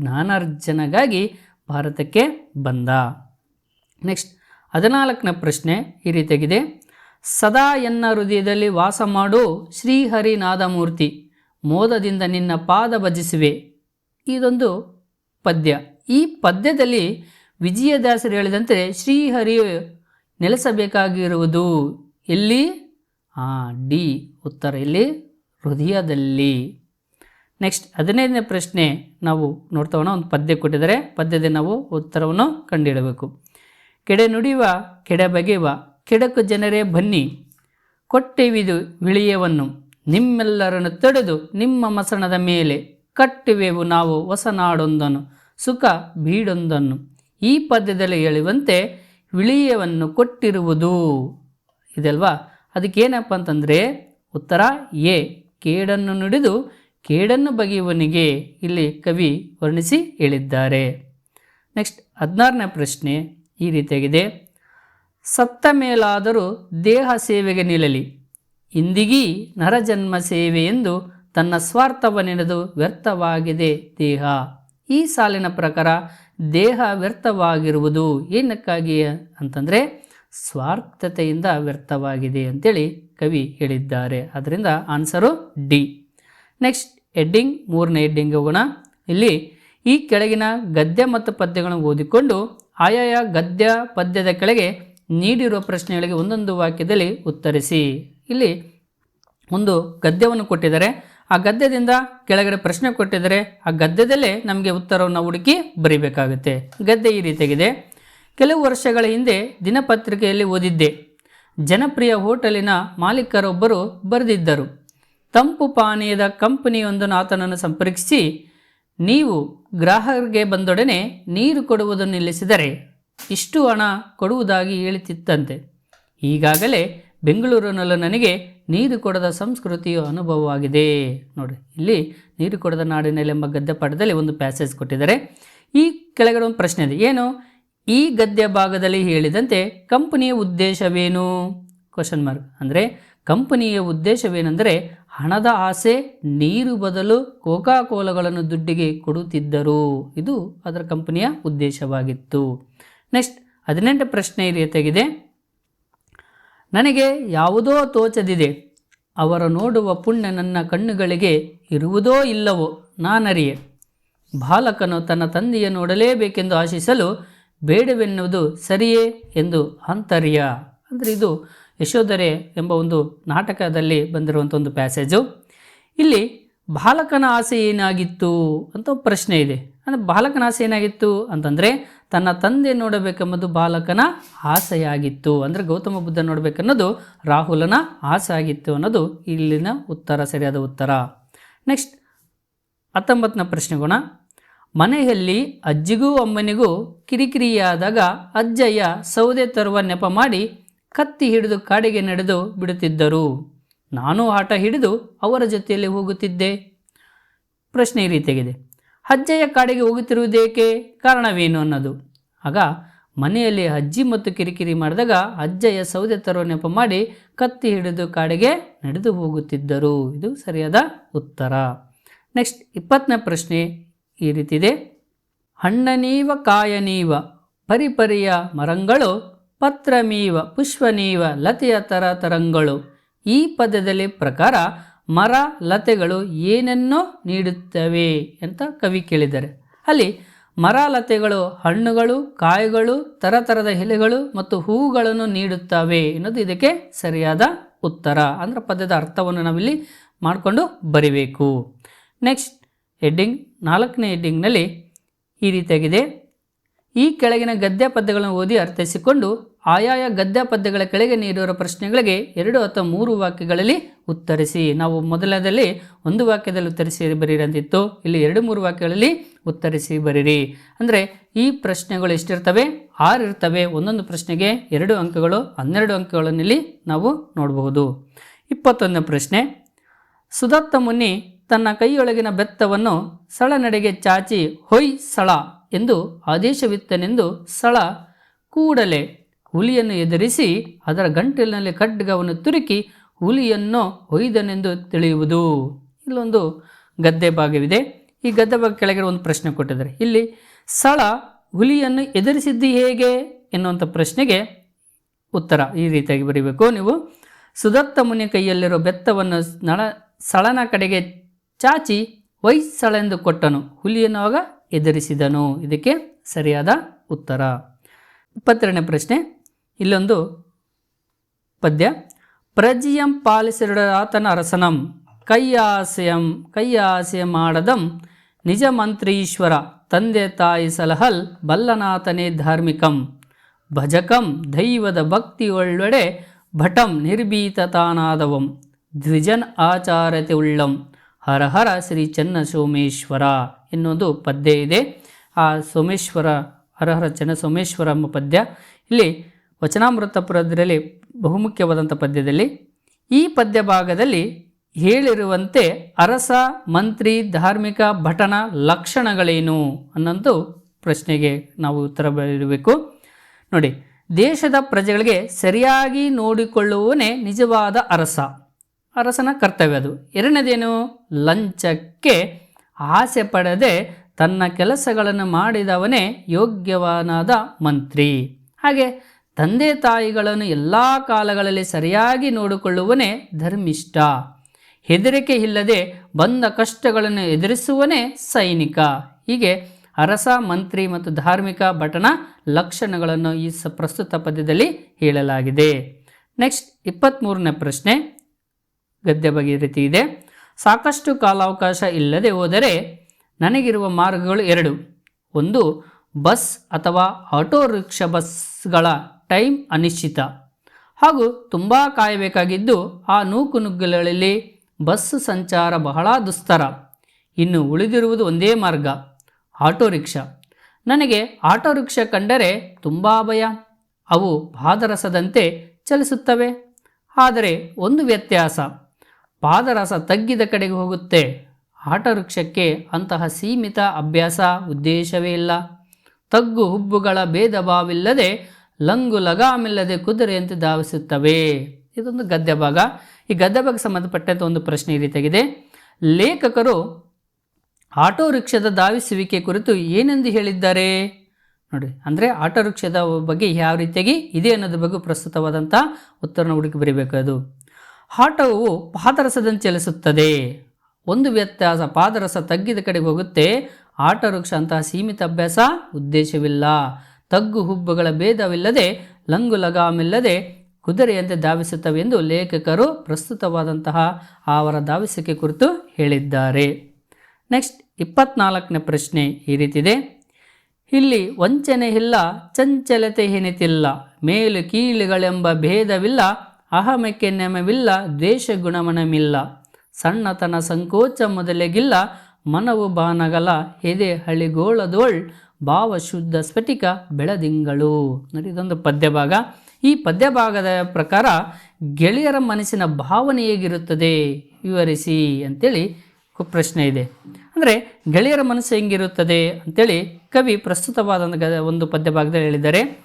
ಜ್ಞಾನಾರ್ಜನೆಗಾಗಿ ಭಾರತಕ್ಕೆ ಬಂದ. ನೆಕ್ಸ್ಟ್, ಹದಿನಾಲ್ಕನೇ ಪ್ರಶ್ನೆ ಈ ರೀತಿಯಾಗಿದೆ ಸದಾ ಎನ್ನ ಹೃದಯದಲ್ಲಿ ವಾಸ ಮಾಡು ಶ್ರೀಹರಿನಾದಮೂರ್ತಿ, ಮೋದದಿಂದ ನಿನ್ನ ಪಾದ ಭಜಿಸುವೆ. ಇದೊಂದು ಪದ್ಯ. ಈ ಪದ್ಯದಲ್ಲಿ ವಿಜಯದಾಸರು ಹೇಳಿದಂತೆ ಶ್ರೀಹರಿ ನೆಲೆಸಬೇಕಾಗಿರುವುದು. ಎಲ್ಲಿ? ಆ, ಡಿ ಉತ್ತರ ಇಲ್ಲಿ ಹೃದಯದಲ್ಲಿ. ನೆಕ್ಸ್ಟ್ ಹದಿನೈದನೇ ಪ್ರಶ್ನೆ ನಾವು ನೋಡ್ತಾ ಹೋಗೋಣ. ಒಂದು ಪದ್ಯ ಕೊಟ್ಟಿದ್ದಾರೆ. ಪದ್ಯದ ನಾವು ಉತ್ತರವನ್ನು ಕಂಡಿಡಬೇಕು ಕೆಡೆ ನುಡಿಯುವ, ಕೆಡೆ ಬಗೆಯುವ, ಕೆಡಕು ಜನರೇ ಬನ್ನಿ. ಕೊಟ್ಟಿವಿದು ವಿಳಿಯವನ್ನು. ನಿಮ್ಮೆಲ್ಲರನ್ನು ತಡೆದು ನಿಮ್ಮ ಮಸಣದ ಮೇಲೆ ಕಟ್ಟುವೆವು ನಾವು ಹೊಸ ನಾಡೊಂದನ್ನು ಸುಖ ಬೀಡೊಂದನ್ನು ಈ ಪದ್ಯದಲ್ಲಿ ಹೇಳುವಂತೆ ವಿಳಿಯವನ್ನು ಕೊಟ್ಟಿರುವುದು. ಇದಲ್ವಾ? ಅದಕ್ಕೇನಪ್ಪ ಅಂತಂದರೆ ಉತ್ತರ ಎ. ಕೇಡನ್ನು ನುಡಿದು ಕೇಡನ್ನು ಬಗೆಯುವನಿಗೆ ಇಲ್ಲಿ ಕವಿ ವರ್ಣಿಸಿ ಹೇಳಿದ್ದಾರೆ. ನೆಕ್ಸ್ಟ್ ಹದಿನಾರನೇ ಪ್ರಶ್ನೆ ಈ ರೀತಿಯಾಗಿದೆ. ಸತ್ತ ಮೇಲಾದರೂ ದೇಹ ಸೇವೆಗೆ ನಿಲ್ಲಲಿ. ಇಂದಿಗೀ ನರಜನ್ಮ ಸೇವೆ ಎಂದು ತನ್ನ ಸ್ವಾರ್ಥವನ್ನೆನೆದು ವ್ಯರ್ಥವಾಗಿದೆ ದೇಹ. ಈ ಸಾಲಿನ ಪ್ರಕಾರ ದೇಹ ವ್ಯರ್ಥವಾಗಿರುವುದು ಏನಕ್ಕಾಗಿ ಅಂತಂದರೆ ಸ್ವಾರ್ಥತೆಯಿಂದ ವ್ಯರ್ಥವಾಗಿದೆ ಅಂತೇಳಿ ಕವಿ ಹೇಳಿದ್ದಾರೆ. ಅದರಿಂದ ಆನ್ಸರು ಡಿ. ನೆಕ್ಸ್ಟ್ ಎಡ್ಡಿಂಗ್ ಮೂರನೇ ಹೆಡ್ಡಿಂಗ್ ಹೋಗೋಣ. ಇಲ್ಲಿ ಈ ಕೆಳಗಿನ ಗದ್ಯ ಮತ್ತು ಪದ್ಯಗಳನ್ನು ಓದಿಕೊಂಡು ಆಯಾಯ ಗದ್ಯ ಪದ್ಯದ ಕೆಳಗೆ ನೀಡಿರುವ ಪ್ರಶ್ನೆಗಳಿಗೆ ಒಂದೊಂದು ವಾಕ್ಯದಲ್ಲಿ ಉತ್ತರಿಸಿ. ಇಲ್ಲಿ ಒಂದು ಗದ್ಯವನ್ನು ಕೊಟ್ಟಿದ್ದಾರೆ. ಆ ಗದ್ಯದಿಂದ ಕೆಳಗಡೆ ಪ್ರಶ್ನೆ ಕೊಟ್ಟಿದ್ದಾರೆ. ಆ ಗದ್ಯದಲ್ಲೇ ನಮಗೆ ಉತ್ತರವನ್ನು ಹುಡುಕಿ ಬರೀಬೇಕಾಗುತ್ತೆ. ಗದ್ಯ ಈ ರೀತಿಯಾಗಿದೆ. ಕೆಲವು ವರ್ಷಗಳ ಹಿಂದೆ ದಿನಪತ್ರಿಕೆಯಲ್ಲಿ ಓದಿದ್ದೆ. ಜನಪ್ರಿಯ ಹೋಟೆಲಿನ ಮಾಲೀಕರೊಬ್ಬರು ಬರೆದಿದ್ದರು. ತಂಪು ಪಾನೀಯದ ಕಂಪನಿಯೊಂದನ್ನು ಆತನನ್ನು ಸಂಪರ್ಕಿಸಿ, ನೀವು ಗ್ರಾಹಕರಿಗೆ ಬಂದೊಡನೆ ನೀರು ಕೊಡುವುದನ್ನು ನಿಲ್ಲಿಸಿದರೆ ಇಷ್ಟು ಹಣ ಕೊಡುವುದಾಗಿ ಹೇಳುತ್ತಿತ್ತಂತೆ. ಈಗಾಗಲೇ ಬೆಂಗಳೂರಿನಲ್ಲೂ ನನಗೆ ನೀರು ಕೊಡದ ಸಂಸ್ಕೃತಿಯ ಅನುಭವವಾಗಿದೆ. ನೋಡಿ, ಇಲ್ಲಿ ನೀರು ಕೊಡದ ನಾಡಿನಲ್ಲಿ ಎಂಬ ಗದ್ದೆ ಪಾಠದಲ್ಲಿ ಒಂದು ಪ್ಯಾಸೇಜ್ ಕೊಟ್ಟಿದ್ದಾರೆ. ಈ ಕೆಳಗಡೆ ಒಂದು ಪ್ರಶ್ನೆ ಇದೆ. ಏನು? ಈ ಗದ್ಯ ಭಾಗದಲ್ಲಿ ಹೇಳಿದಂತೆ ಕಂಪನಿಯ ಉದ್ದೇಶವೇನು? ಕ್ವಶನ್ ಮಾರ್ಕ್ ಅಂದರೆ ಕಂಪನಿಯ ಉದ್ದೇಶವೇನೆಂದರೆ ಹಣದ ಆಸೆ, ನೀರು ಬದಲು ಕೋಕಾ ಕೋಲಗಳನ್ನು ದುಡ್ಡಿಗೆ ಕೊಡುತ್ತಿದ್ದರು. ಇದು ಅದರ ಕಂಪನಿಯ ಉದ್ದೇಶವಾಗಿತ್ತು. ನೆಕ್ಸ್ಟ್ ಹದಿನೆಂಟು ಪ್ರಶ್ನೆ ರೀತಿಯಾಗಿದೆ ನನಗೆ ಯಾವುದೋ ತೋಚದಿದೆ. ಅವರ ನೋಡುವ ಪುಣ್ಯ ನನ್ನ ಕಣ್ಣುಗಳಿಗೆ ಇರುವುದೋ ಇಲ್ಲವೋ ನಾನರಿಯೆ. ಬಾಲಕನು ತನ್ನ ತಂದೆಯ ನೋಡಲೇಬೇಕೆಂದು ಆಶಿಸಲು ಬೇಡವೆನ್ನುವುದು ಸರಿಯೇ ಎಂದು ಅಂತರ್ಯ. ಅಂದರೆ ಇದು ಯಶೋಧರೆ ಎಂಬ ಒಂದು ನಾಟಕದಲ್ಲಿ ಬಂದಿರುವಂಥ ಒಂದು ಪ್ಯಾಸೇಜು ಇಲ್ಲಿ ಬಾಲಕನ ಆಸೆ ಏನಾಗಿತ್ತು ಅಂತ ಪ್ರಶ್ನೆ ಇದೆ. ಅಂದರೆ ಬಾಲಕನ ಆಸೆ ಏನಾಗಿತ್ತು ಅಂತಂದರೆ ತನ್ನ ತಂದೆ ನೋಡಬೇಕೆಂಬುದು ಬಾಲಕನ ಆಸೆಯಾಗಿತ್ತು. ಅಂದರೆ ಗೌತಮ ಬುದ್ಧ ನೋಡಬೇಕನ್ನೋದು ರಾಹುಲನ ಆಸೆ ಆಗಿತ್ತು ಅನ್ನೋದು ಇಲ್ಲಿನ ಉತ್ತರ, ಸರಿಯಾದ ಉತ್ತರ. ನೆಕ್ಸ್ಟ್ ಹತ್ತೊಂಬತ್ತನ ಪ್ರಶ್ನೆಗೋಣ ಮನೆಯಲ್ಲಿ ಅಜ್ಜಿಗೂ ಅಮ್ಮನಿಗೂ ಕಿರಿಕಿರಿಯಾದಾಗ ಅಜ್ಜಯ್ಯ ಸೌದೆ ತರುವ ನೆಪ ಮಾಡಿ ಕತ್ತಿ ಹಿಡಿದು ಕಾಡಿಗೆ ನಡೆದು ಬಿಡುತ್ತಿದ್ದರು. ನಾನು ಆಟ ಹಿಡಿದು ಅವರ ಜೊತೆಯಲ್ಲಿ ಹೋಗುತ್ತಿದ್ದೆ. ಪ್ರಶ್ನೆ ಈ ರೀತಿಯಾಗಿದೆ. ಅಜ್ಜಯ್ಯ ಕಾಡಿಗೆ ಹೋಗುತ್ತಿರುವುದೇಕೆ? ಕಾರಣವೇನು ಅನ್ನೋದು. ಆಗ ಮನೆಯಲ್ಲಿ ಅಜ್ಜಿ ಮತ್ತು ಕಿರಿಕಿರಿ ಮಾಡಿದಾಗ ಅಜ್ಜಯ್ಯ ಸೌದೆ ತರುವ ನೆಪ ಮಾಡಿ ಕತ್ತಿ ಹಿಡಿದು ಕಾಡಿಗೆ ನಡೆದು ಹೋಗುತ್ತಿದ್ದರು. ಇದು ಸರಿಯಾದ ಉತ್ತರ. ನೆಕ್ಸ್ಟ್ ಇಪ್ಪತ್ತನೇ ಪ್ರಶ್ನೆ. ಈ ರೀತಿ ಇದೆ. ಹಣ್ಣನೀವ, ಕಾಯನೀವ, ಪರಿಪರಿಯ ಮರಂಗಳು ಪತ್ರಮೀವ ಪುಷ್ಪನೀವ, ಲತೆಯ ತರ ತರಂಗಳು ಈ ಪದ್ಯದಲ್ಲಿ ಪ್ರಕಾರ ಮರ, ಲತೆಗಳು ಏನನ್ನೋ ನೀಡುತ್ತವೆ ಅಂತ ಕವಿ ಕೇಳಿದ್ದಾರೆ. ಅಲ್ಲಿ ಮರ, ಲತೆಗಳು ಹಣ್ಣುಗಳು, ಕಾಯಿಗಳು, ತರತರದ ಎಲೆಗಳು ಮತ್ತು ಹೂವುಗಳನ್ನು ನೀಡುತ್ತವೆ ಎನ್ನುವುದು ಇದಕ್ಕೆ ಸರಿಯಾದ ಉತ್ತರ. ಅಂದರೆ ಪದ್ಯದ ಅರ್ಥವನ್ನು ನಾವಿಲ್ಲಿ ಮಾಡಿಕೊಂಡು ಬರಿಬೇಕು. ನೆಕ್ಸ್ಟ್ ಹೆಡ್ಡಿಂಗ್ ನಾಲ್ಕನೇ ಹೆಡ್ಡಿಂಗ್ನಲ್ಲಿ ಈ ರೀತಿಯಾಗಿದೆ ಈ ಕೆಳಗಿನ ಗದ್ಯ ಪದ್ಯಗಳನ್ನು ಓದಿ ಅರ್ಥೈಸಿಕೊಂಡು ಆಯಾಯ ಗದ್ಯ ಪದ್ಯಗಳ ಕೆಳಗೆ ನೀಡಿರುವ ಪ್ರಶ್ನೆಗಳಿಗೆ ಎರಡು ಅಥವಾ ಮೂರು ವಾಕ್ಯಗಳಲ್ಲಿ ಉತ್ತರಿಸಿ. ನಾವು ಮೊದಲದಲ್ಲಿ ಒಂದು ವಾಕ್ಯದಲ್ಲಿ ಉತ್ತರಿಸಿ ಬರೀರಂತಿತ್ತು ಇಲ್ಲಿ ಎರಡು ಮೂರು ವಾಕ್ಯಗಳಲ್ಲಿ ಉತ್ತರಿಸಿ ಬರೀರಿ ಅಂದರೆ ಈ ಪ್ರಶ್ನೆಗಳು ಎಷ್ಟಿರ್ತವೆ? ಆರು ಇರ್ತವೆ. ಒಂದೊಂದು ಪ್ರಶ್ನೆಗೆ ಎರಡು ಅಂಕಗಳು, ಹನ್ನೆರಡು ಅಂಕಗಳನ್ನು ಇಲ್ಲಿ ನಾವು ನೋಡಬಹುದು. ಇಪ್ಪತ್ತೊಂದನೇ ಪ್ರಶ್ನೆ. ಸುದತ್ತ ಮುನಿ ತನ್ನ ಕೈಯೊಳಗಿನ ಬೆತ್ತವನ್ನು ಸಳನಡೆಗೆ ಚಾಚಿ, ಹೊಯ್ ಸಳ ಎಂದು ಆದೇಶವಿತ್ತನೆಂದು ಸಳ ಕೂಡಲೇ ಹುಲಿಯನ್ನು ಎದುರಿಸಿ ಅದರ ಗಂಟಲಿನಲ್ಲಿ ಖಡ್ಗವನ್ನು ತುರುಕಿ ಹುಲಿಯನ್ನು ಹೊಯ್ದನೆಂದು ತಿಳಿಯುವುದು. ಇಲ್ಲೊಂದು ಗದ್ದೆ ಭಾಗವಿದೆ. ಈ ಗದ್ದೆ ಭಾಗ ಕೆಳಗಿರುವ ಒಂದು ಪ್ರಶ್ನೆ ಕೊಟ್ಟಿದ್ದಾರೆ. ಇಲ್ಲಿ ಸಳ ಹುಲಿಯನ್ನು ಎದುರಿಸಿದ್ದು ಹೇಗೆ ಎನ್ನುವಂಥ ಪ್ರಶ್ನೆಗೆ ಉತ್ತರ ಈ ರೀತಿಯಾಗಿ ಬರೀಬೇಕು. ನೀವು ಸುದತ್ತ ಮುನಿ ಕೈಯಲ್ಲಿರೋ ಬೆತ್ತವನ್ನು ನಳ ಸಳನ ಕಡೆಗೆ ಚಾಚಿ ಹೊಯ್ಸಳೆಂದು ಕೊಟ್ಟನು. ಹುಲಿಯನ್ನು ಆಗ ಎದುರಿಸಿದನು. ಇದಕ್ಕೆ ಸರಿಯಾದ ಉತ್ತರ. ಇಪ್ಪತ್ತೆರಡನೇ ಪ್ರಶ್ನೆ. ಇಲ್ಲೊಂದು ಪದ್ಯ. ಪ್ರಜಿಯಂ ಪಾಲಿಸಿರಡಾತನ ಅರಸನಂ ಕೈಯಾಸೆಯಂ ಕೈಯಾಸೆಯ ಮಾಡದಂ. ನಿಜ ಮಂತ್ರೀಶ್ವರ ತಂದೆ ತಾಯಿ ಸಲಹಲ್, ಬಲ್ಲನಾಥನೇ ಧಾರ್ಮಿಕಂ. ಭಜಕಂ, ದೈವದ ಭಕ್ತಿ ಒಳ್ಳೊಡೆ, ಭಟಂ ನಿರ್ಭೀತತಾನಾದವಂ. ದ್ವಿಜನ್ ಆಚಾರತೆ ಉಳ್ಳಂ. ಹರ ಹರ ಶ್ರೀ ಚನ್ನ ಸೋಮೇಶ್ವರ ಎನ್ನುವುದು ಪದ್ಯ ಇದೆ. ಆ ಸೋಮೇಶ್ವರ ಹರಹರ ಚನ್ನ ಸೋಮೇಶ್ವರ ಎಂಬ ಪದ್ಯ ಇಲ್ಲಿ ವಚನಾಮೃತಪುರದಲ್ಲಿ ಬಹುಮುಖ್ಯವಾದಂಥ ಪದ್ಯದಲ್ಲಿ ಈ ಪದ್ಯ ಭಾಗದಲ್ಲಿ ಹೇಳಿರುವಂತೆ ಅರಸ, ಮಂತ್ರಿ, ಧಾರ್ಮಿಕ ಭಟನ ಲಕ್ಷಣಗಳೇನು ಅನ್ನೋದು ಪ್ರಶ್ನೆಗೆ ನಾವು ಉತ್ತರ ಬರೀಬೇಕು. ನೋಡಿ, ದೇಶದ ಪ್ರಜೆಗಳಿಗೆ ಸರಿಯಾಗಿ ನೋಡಿಕೊಳ್ಳುವನೇ ನಿಜವಾದ ಅರಸ. ಅರಸನ ಕರ್ತವ್ಯ ಅದು. ಎರಡನೇದೇನು? ಲಂಚಕ್ಕೆ ಆಸೆ ಪಡದೆ ತನ್ನ ಕೆಲಸಗಳನ್ನು ಮಾಡಿದವನೇ ಯೋಗ್ಯವನಾದ ಮಂತ್ರಿ. ಹಾಗೆ ತಂದೆ ತಾಯಿಗಳನ್ನು ಎಲ್ಲ ಕಾಲಗಳಲ್ಲಿ ಸರಿಯಾಗಿ ನೋಡಿಕೊಳ್ಳುವನೇ ಧರ್ಮಿಷ್ಠ. ಹೆದರಿಕೆ ಇಲ್ಲದೆ ಬಂದ ಕಷ್ಟಗಳನ್ನು ಎದುರಿಸುವನೇ ಸೈನಿಕ. ಹೀಗೆ ಅರಸ, ಮಂತ್ರಿ ಮತ್ತು ಧಾರ್ಮಿಕ ಭಟನ ಲಕ್ಷಣಗಳನ್ನು ಈ ಪ್ರಸ್ತುತ ಪದ್ಯದಲ್ಲಿ ಹೇಳಲಾಗಿದೆ. ನೆಕ್ಸ್ಟ್ ಇಪ್ಪತ್ತ್ಮೂರನೇ ಪ್ರಶ್ನೆ. ಗದ್ಯ ಬಗೆಯ ರೀತಿ ಇದೆ. ಸಾಕಷ್ಟು ಕಾಲಾವಕಾಶ ಇಲ್ಲದೆ ಹೋದರೆ ನನಗಿರುವ ಮಾರ್ಗಗಳು ಎರಡು. ಒಂದು, ಬಸ್ ಅಥವಾ ಆಟೋ ರಿಕ್ಷಾ ಬಸ್ಗಳ ಟೈಮ್ ಅನಿಶ್ಚಿತ. ಹಾಗೂ ತುಂಬ ಕಾಯಬೇಕಾಗಿದ್ದು ಆ ನೂಕುನುಗ್ಗಲಲ್ಲಿ ಬಸ್ ಸಂಚಾರ ಬಹಳ ದುಸ್ತರ. ಇನ್ನು ಉಳಿದಿರುವುದು ಒಂದೇ ಮಾರ್ಗ, ಆಟೋ ರಿಕ್ಷಾ. ನನಗೆ ಆಟೋ ರಿಕ್ಷಾ ಕಂಡರೆ ತುಂಬ ಭಯ. ಅವು ಪಾದರಸದಂತೆ ಚಲಿಸುತ್ತವೆ. ಆದರೆ ಒಂದು ವ್ಯತ್ಯಾಸ ಪಾದರಸ ತಗ್ಗಿದ ಕಡೆಗೆ ಹೋಗುತ್ತೆ. ಆಟೋ ರಿಕ್ಷಕ್ಕೆ ಅಂತಹ ಸೀಮಿತ ಅಭ್ಯಾಸ ಉದ್ದೇಶವೇ ಇಲ್ಲ. ತಗ್ಗು ಹುಬ್ಬುಗಳ ಭೇದ ಭಾವಿಲ್ಲದೆ ಲಂಗು ಲಗಾಮಿಲ್ಲದೆ ಕುದುರೆಯಂತೆ ಧಾವಿಸುತ್ತವೆ. ಇದೊಂದು ಗದ್ಯ ಭಾಗ. ಈ ಗದ್ಯ ಭಾಗ ಸಂಬಂಧಪಟ್ಟಂಥ ಒಂದು ಪ್ರಶ್ನೆ ರೀತಿಯಾಗಿದೆ ಲೇಖಕರು ಆಟೋ ರಿಕ್ಷಾದ ಧಾವಿಸುವಿಕೆ ಕುರಿತು ಏನೆಂದು ಹೇಳಿದ್ದಾರೆ? ನೋಡಿ, ಅಂದರೆ ಆಟೋ ರಿಕ್ಷಾದ ಬಗ್ಗೆ ಯಾವ ರೀತಿಯಾಗಿ ಇದೆ ಅನ್ನೋದ್ರ ಬಗ್ಗೆ ಪ್ರಸ್ತುತವಾದಂಥ ಉತ್ತರನ ಹುಡುಕಿ ಬರೀಬೇಕು ಅದು. ಆಟೋವು ಪಾದರಸದಂತೆ ಚಲಿಸುತ್ತದೆ. ಒಂದು ವ್ಯತ್ಯಾಸ ಪಾದರಸ ತಗ್ಗಿದ ಕಡೆಗೆ ಹೋಗುತ್ತೆ. ಆಟೋ ರಿಕ್ಷಾ ಅಂತಹ ಸೀಮಿತ ಅಭ್ಯಾಸ ಉದ್ದೇಶವಿಲ್ಲ. ತಗ್ಗು ಹುಬ್ಬುಗಳ ಭೇದವಿಲ್ಲದೆ, ಲಂಗು ಲಗಾಮಿಲ್ಲದೆ ಕುದುರೆಯಂತೆ ಧಾವಿಸುತ್ತವೆ ಎಂದು ಲೇಖಕರು ಪ್ರಸ್ತುತವಾದಂತಹ ಅವರ ಧಾವಿಸಿಕೆ ಕುರಿತು ಹೇಳಿದ್ದಾರೆ. ನೆಕ್ಸ್ಟ್, ಇಪ್ಪತ್ನಾಲ್ಕನೇ ಪ್ರಶ್ನೆ ಈ ರೀತಿದೆ. ಇಲ್ಲಿ ವಂಚನೆ ಇಲ್ಲ, ಚಂಚಲತೆ ಹೆನಿತಿಲ್ಲ, ಮೇಲು ಕೀಳುಗಳೆಂಬ ಭೇದವಿಲ್ಲ ಅಹಮಕ್ಕೆ ನೆಮವಿಲ್ಲ ದ್ವೇಷ ಗುಣಮನಮಿಲ್ಲ ಸಣ್ಣತನ ಸಂಕೋಚ ಮೊದಲೆಗಿಲ್ಲ, ಮನವು ಬಾನಗಲ ಹೆದೆ ಹಳಿಗೋಳದೋಳ್ ಭಾವ ಶುದ್ಧ ಸ್ಫಟಿಕ ಬೆಳದಿಂಗಳು. ನೋಡಿ, ಇದೊಂದು ಪದ್ಯ ಭಾಗ ಈ ಪದ್ಯ ಭಾಗದ ಪ್ರಕಾರ ಗೆಳೆಯರ ಮನಸ್ಸಿನ ಭಾವನೆ ಹೇಗಿರುತ್ತದೆ? ವಿವರಿಸಿ ಅಂತೇಳಿ ಕು- ಪ್ರಶ್ನೆ ಇದೆ. ಅಂದರೆ ಗೆಳೆಯರ ಮನಸ್ಸು ಹೆಂಗಿರುತ್ತದೆ ಅಂತೇಳಿ ಕವಿ ಪ್ರಸ್ತುತವಾದ ಒಂದು ಪದ್ಯ ಭಾಗದಲ್ಲಿ ಹೇಳಿದ್ದಾರೆ.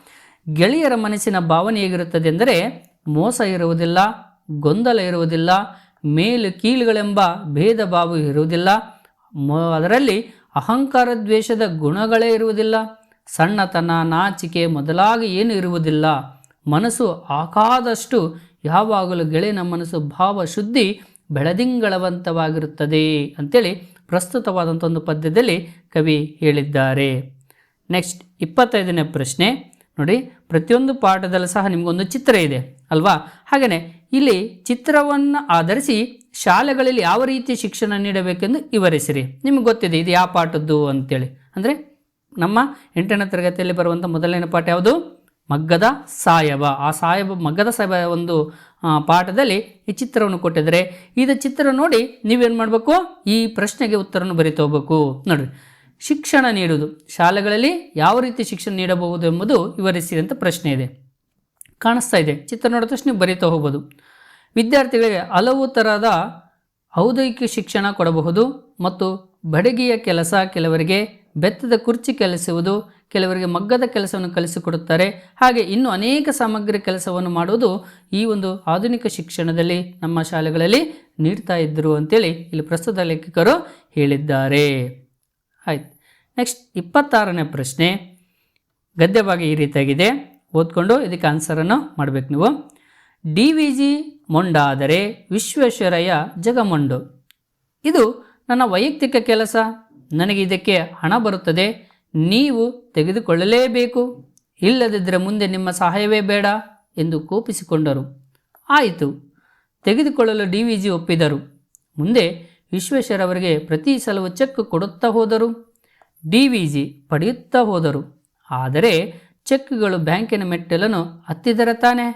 ಗೆಳೆಯರ ಮನಸ್ಸಿನ ಭಾವನೆ ಹೇಗಿರುತ್ತದೆ ಎಂದರೆ ಮೋಸ ಇರುವುದಿಲ್ಲ, ಗೊಂದಲ ಇರುವುದಿಲ್ಲ, ಮೇಲು ಕೀಳುಗಳೆಂಬ ಭೇದ ಭಾವ ಇರುವುದಿಲ್ಲ ಅದರಲ್ಲಿ ಅಹಂಕಾರ ದ್ವೇಷದ ಗುಣಗಳೇ ಇರುವುದಿಲ್ಲ. ಸಣ್ಣತನ, ನಾಚಿಕೆ ಮೊದಲಾಗಿ ಏನು ಇರುವುದಿಲ್ಲ. ಮನಸ್ಸು ಆಕಾದಷ್ಟು ಯಾವಾಗಲೂ ಗೆಳೆಯನ ಮನಸ್ಸು ಭಾವ ಶುದ್ಧಿ ಬೆಳದಿಂಗಳವಂತವಾಗಿರುತ್ತದೆ ಅಂತೇಳಿ ಪ್ರಸ್ತುತವಾದಂಥ ಒಂದು ಪದ್ಯದಲ್ಲಿ ಕವಿ ಹೇಳಿದ್ದಾರೆ. ನೆಕ್ಸ್ಟ್ ಇಪ್ಪತ್ತೈದನೇ ಪ್ರಶ್ನೆ. ನೋಡಿ, ಪ್ರತಿಯೊಂದು ಪಾಠದಲ್ಲೂ ಸಹ ನಿಮಗೊಂದು ಚಿತ್ರ ಇದೆ, ಅಲ್ವಾ? ಹಾಗೆಯೇ ಇಲ್ಲಿ ಚಿತ್ರವನ್ನು ಆಧರಿಸಿ ಶಾಲೆಗಳಲ್ಲಿ ಯಾವ ರೀತಿ ಶಿಕ್ಷಣ ನೀಡಬೇಕೆಂದು ವಿವರಿಸಿರಿ. ನಿಮಗೆ ಗೊತ್ತಿದೆ, ಇದು ಯಾವ ಪಾಠದ್ದು ಅಂತೇಳಿ. ಅಂದರೆ, ನಮ್ಮ ಎಂಟನೇ ತರಗತಿಯಲ್ಲಿ ಬರುವಂಥ ಮೊದಲನೇ ಪಾಠ ಯಾವುದು? ಮಗ್ಗದ ಸಾಯಬ ಆ ಸಾಯಬ ಮಗ್ಗದ ಸಾಯಬ ಒಂದು ಪಾಠದಲ್ಲಿ ಈ ಚಿತ್ರವನ್ನು ಕೊಟ್ಟಿದ್ದಾರೆ. ಇದು ಚಿತ್ರ ನೋಡಿ ನೀವೇನು ಮಾಡಬೇಕು? ಈ ಪ್ರಶ್ನೆಗೆ ಉತ್ತರವನ್ನು ಬರಿತಾ ಹೋಗ್ಬೇಕು ನೋಡ್ರಿ ಶಿಕ್ಷಣ ನೀಡುವುದು ಶಾಲೆಗಳಲ್ಲಿ ಯಾವ ರೀತಿ ಶಿಕ್ಷಣ ನೀಡಬಹುದು ಎಂಬುದು ವಿವರಿಸಿದಂಥ ಪ್ರಶ್ನೆ ಇದೆ. ಕಾಣಿಸ್ತಾ ಇದೆ. ಚಿತ್ರ ನೋಡಿದ ತಕ್ಷಣ ಬರಿತಾ ಹೋಗ್ಬೋದು. ವಿದ್ಯಾರ್ಥಿಗಳಿಗೆ ಹಲವು ಥರದ ಔದ್ಯೋಗಿಕ ಶಿಕ್ಷಣ ಕೊಡಬಹುದು ಮತ್ತು ಬಡಗಿಯ ಕೆಲಸ ಕೆಲವರಿಗೆ ಬೆತ್ತದ ಕುರ್ಚಿ ಕಲಿಸುವುದು, ಕೆಲವರಿಗೆ ಮಗ್ಗದ ಕೆಲಸವನ್ನು ಕಲಿಸಿಕೊಡುತ್ತಾರೆ. ಹಾಗೆ ಇನ್ನೂ ಅನೇಕ ಸಾಮಗ್ರಿ ಕೆಲಸವನ್ನು ಮಾಡುವುದು ಈ ಒಂದು ಆಧುನಿಕ ಶಿಕ್ಷಣದಲ್ಲಿ ನಮ್ಮ ಶಾಲೆಗಳಲ್ಲಿ ನೀಡ್ತಾ ಇದ್ದರು ಅಂತೇಳಿ ಇಲ್ಲಿ ಪ್ರಸ್ತುತ ಲೇಖಕರು ಹೇಳಿದ್ದಾರೆ. ಆಯ್ತು. ನೆಕ್ಸ್ಟ್ ಇಪ್ಪತ್ತಾರನೇ ಪ್ರಶ್ನೆ. ಗದ್ಯ ಭಾಗ ಈ ರೀತಿಯಾಗಿದೆ. ಓದ್ಕೊಂಡು ಇದಕ್ಕೆ ಆನ್ಸರನ್ನು ಮಾಡಬೇಕು ನೀವು. ಡಿ ವಿ ಜಿ ಮೊಂಡಾದರೆ ವಿಶ್ವೇಶ್ವರಯ್ಯ ಜಗಮೊಂಡು. ಇದು ನನ್ನ ವೈಯಕ್ತಿಕ ಕೆಲಸ. ನನಗೆ ಇದಕ್ಕೆ ಹಣ ಬರುತ್ತದೆ. ನೀವು ತೆಗೆದುಕೊಳ್ಳಲೇಬೇಕು. ಇಲ್ಲದಿದ್ದರೆ ಮುಂದೆ ನಿಮ್ಮ ಸಹಾಯವೇ ಬೇಡ ಎಂದು ಕೋಪಿಸಿಕೊಂಡರು. ಆಯಿತು. ತೆಗೆದುಕೊಳ್ಳಲು ಡಿ ವಿ ಜಿ ಒಪ್ಪಿದರು. ಮುಂದೆ ವಿಶ್ವೇಶ್ವರವರಿಗೆ ಪ್ರತಿ ಸಲವು ಚೆಕ್ ಕೊಡುತ್ತಾ ಹೋದರು. ಡಿ ವಿ ಜಿ ಪಡೆಯುತ್ತಾ ಹೋದರು. ಆದರೆ ಚೆಕ್ಗಳು ಬ್ಯಾಂಕಿನ ಮೆಟ್ಟಲನ್ನು ಹತ್ತಿದರೆ ತಾನೆ.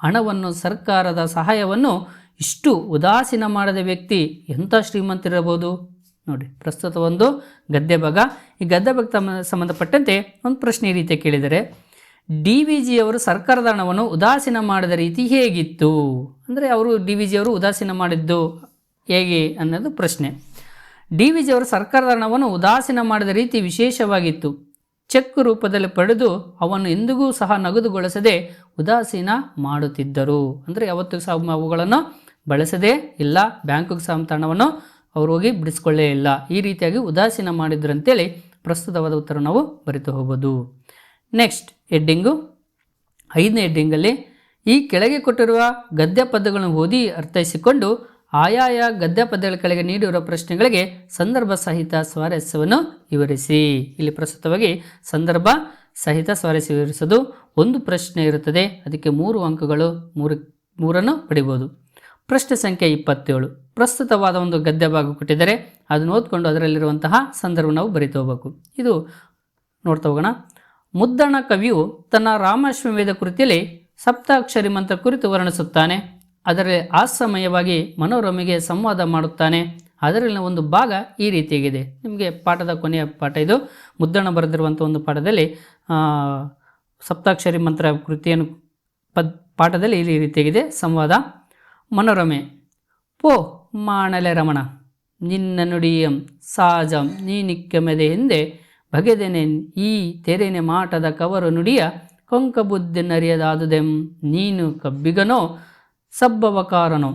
ಹಣವನ್ನು ಸರ್ಕಾರದ ಸಹಾಯವನ್ನು ಇಷ್ಟು ಉದಾಸೀನ ಮಾಡದ ವ್ಯಕ್ತಿ ಎಂಥ ಶ್ರೀಮಂತಿರಬಹುದು ನೋಡಿ, ಪ್ರಸ್ತುತ ಒಂದು ಗದ್ದೆ ಭಾಗ. ಈ ಗದ್ದೆ ಭಾಗ ಸಂಬಂಧಪಟ್ಟಂತೆ ಒಂದು ಪ್ರಶ್ನೆ ಈ ರೀತಿ ಕೇಳಿದರೆ, ಡಿ ವಿ ಜಿಯವರು ಸರ್ಕಾರದ ಹಣವನ್ನು ಉದಾಸೀನ ಮಾಡಿದ ರೀತಿ ಹೇಗಿತ್ತು? ಅಂದರೆ ಅವರು ಡಿ ವಿ ಜಿಯವರು ಉದಾಸೀನ ಮಾಡಿದ್ದು ಹೇಗೆ ಅನ್ನೋದು ಪ್ರಶ್ನೆ. ಡಿ ವಿ ಜಿಯವರು ಸರ್ಕಾರದ ಹಣವನ್ನು ಉದಾಸೀನ ಮಾಡಿದ ರೀತಿ ವಿಶೇಷವಾಗಿತ್ತು. ಚೆಕ್ ರೂಪದಲ್ಲಿ ಪಡೆದು ಅವನ್ನು ಎಂದಿಗೂ ಸಹ ನಗದುಗೊಳಿಸದೆ ಉದಾಸೀನ ಮಾಡುತ್ತಿದ್ದರು. ಅಂದರೆ ಯಾವತ್ತೂ ಸಹ ಅವುಗಳನ್ನು ಬಳಸದೇ ಇಲ್ಲ, ಬ್ಯಾಂಕಿಗೆ ಸಹ ಹಣವನ್ನು ಅವರು ಹೋಗಿ ಬಿಡಿಸ್ಕೊಳ್ಳೇ ಇಲ್ಲ. ಈ ರೀತಿಯಾಗಿ ಉದಾಸೀನ ಮಾಡಿದ್ರು ಅಂತೇಳಿ ಪ್ರಸ್ತುತವಾದ ಉತ್ತರ ನಾವು ಬರೆತು ಹೋಗ್ಬೋದು ನೆಕ್ಸ್ಟ್ ಹೆಡ್ಡಿಂಗು. ಐದನೇ ಹೆಡ್ಡಿಂಗಲ್ಲಿ ಈ ಕೆಳಗೆ ಕೊಟ್ಟಿರುವ ಗದ್ಯ ಪದಗಳನ್ನು ಓದಿ ಅರ್ಥೈಸಿಕೊಂಡು ಆಯಾಯ ಗದ್ಯ ಪದ್ಯಗಳ ಕೆಳಗೆ ನೀಡಿರುವ ಪ್ರಶ್ನೆಗಳಿಗೆ ಸಂದರ್ಭ ಸಹಿತ ಸ್ವಾರಸ್ಯವನ್ನು ವಿವರಿಸಿ. ಇಲ್ಲಿ ಪ್ರಸ್ತುತವಾಗಿ ಸಂದರ್ಭ ಸಹಿತ ಸ್ವಾರಸ್ಯ ವಿವರಿಸೋದು ಒಂದು ಪ್ರಶ್ನೆ ಇರುತ್ತದೆ. ಅದಕ್ಕೆ ಮೂರು ಅಂಕಗಳು, ಮೂರು, ಮೂರನ್ನು ಪಡಿಬೋದು. ಪ್ರಶ್ನೆ ಸಂಖ್ಯೆ ಇಪ್ಪತ್ತೇಳು. ಪ್ರಸ್ತುತವಾದ ಒಂದು ಗದ್ಯ ಭಾಗ ಕೊಟ್ಟಿದ್ದರೆ ಅದನ್ನು ಓದ್ಕೊಂಡು ಅದರಲ್ಲಿರುವಂತಹ ಸಂದರ್ಭ ನಾವು ಬರಿತಾ ಹೋಗ್ಬೇಕು. ಇದು ನೋಡ್ತಾ ಹೋಗೋಣ. ಮುದ್ದಣ ಕವಿಯು ತನ್ನ ರಾಮಾಶ್ವಮೇಧ ಕೃತಿಯಲ್ಲಿ ಸಪ್ತಾಕ್ಷರಿ ಮಂತ್ರ ಕುರಿತು ವರ್ಣಿಸುತ್ತಾನೆ. ಅದರಲ್ಲಿ ಆಸಮಯವಾಗಿ ಮನೋರಮೆಗೆ ಸಂವಾದ ಮಾಡುತ್ತಾನೆ. ಅದರಲ್ಲಿನ ಒಂದು ಭಾಗ ಈ ರೀತಿಯಾಗಿದೆ. ನಿಮಗೆ ಪಾಠದ ಕೊನೆಯ ಪಾಠ ಇದು. ಮುದ್ದಣ ಬರೆದಿರುವಂಥ ಒಂದು ಪಾಠದಲ್ಲಿ ಸಪ್ತಾಕ್ಷರಿ ಮಂತ್ರ ಕೃತಿಯನ್ನು ಪದ್, ಪಾಠದಲ್ಲಿ ಈ ರೀತಿಯಾಗಿದೆ. ಸಂವಾದ. ಮನೋರಮೆ. ಪೋ ಮಾಣಲೆ ರಮಣ. ನಿನ್ನ ನುಡಿಯಂ ಸಾಜಂ. ನೀನಿಕ್ಕಮೆದೆ ಹಿಂದೆ ಬಗೆದೆನೆ ಈ ತೆರೆನೆ ಮಾಟದ ಕವರು ನುಡಿಯ ಕೊಂಕಬುದ್ಧಿ ನರಿಯದಾದುದೆಂ. ನೀನು ಕಬ್ಬಿಗನೋ ಸಬ್ಬವಕಾರನೋ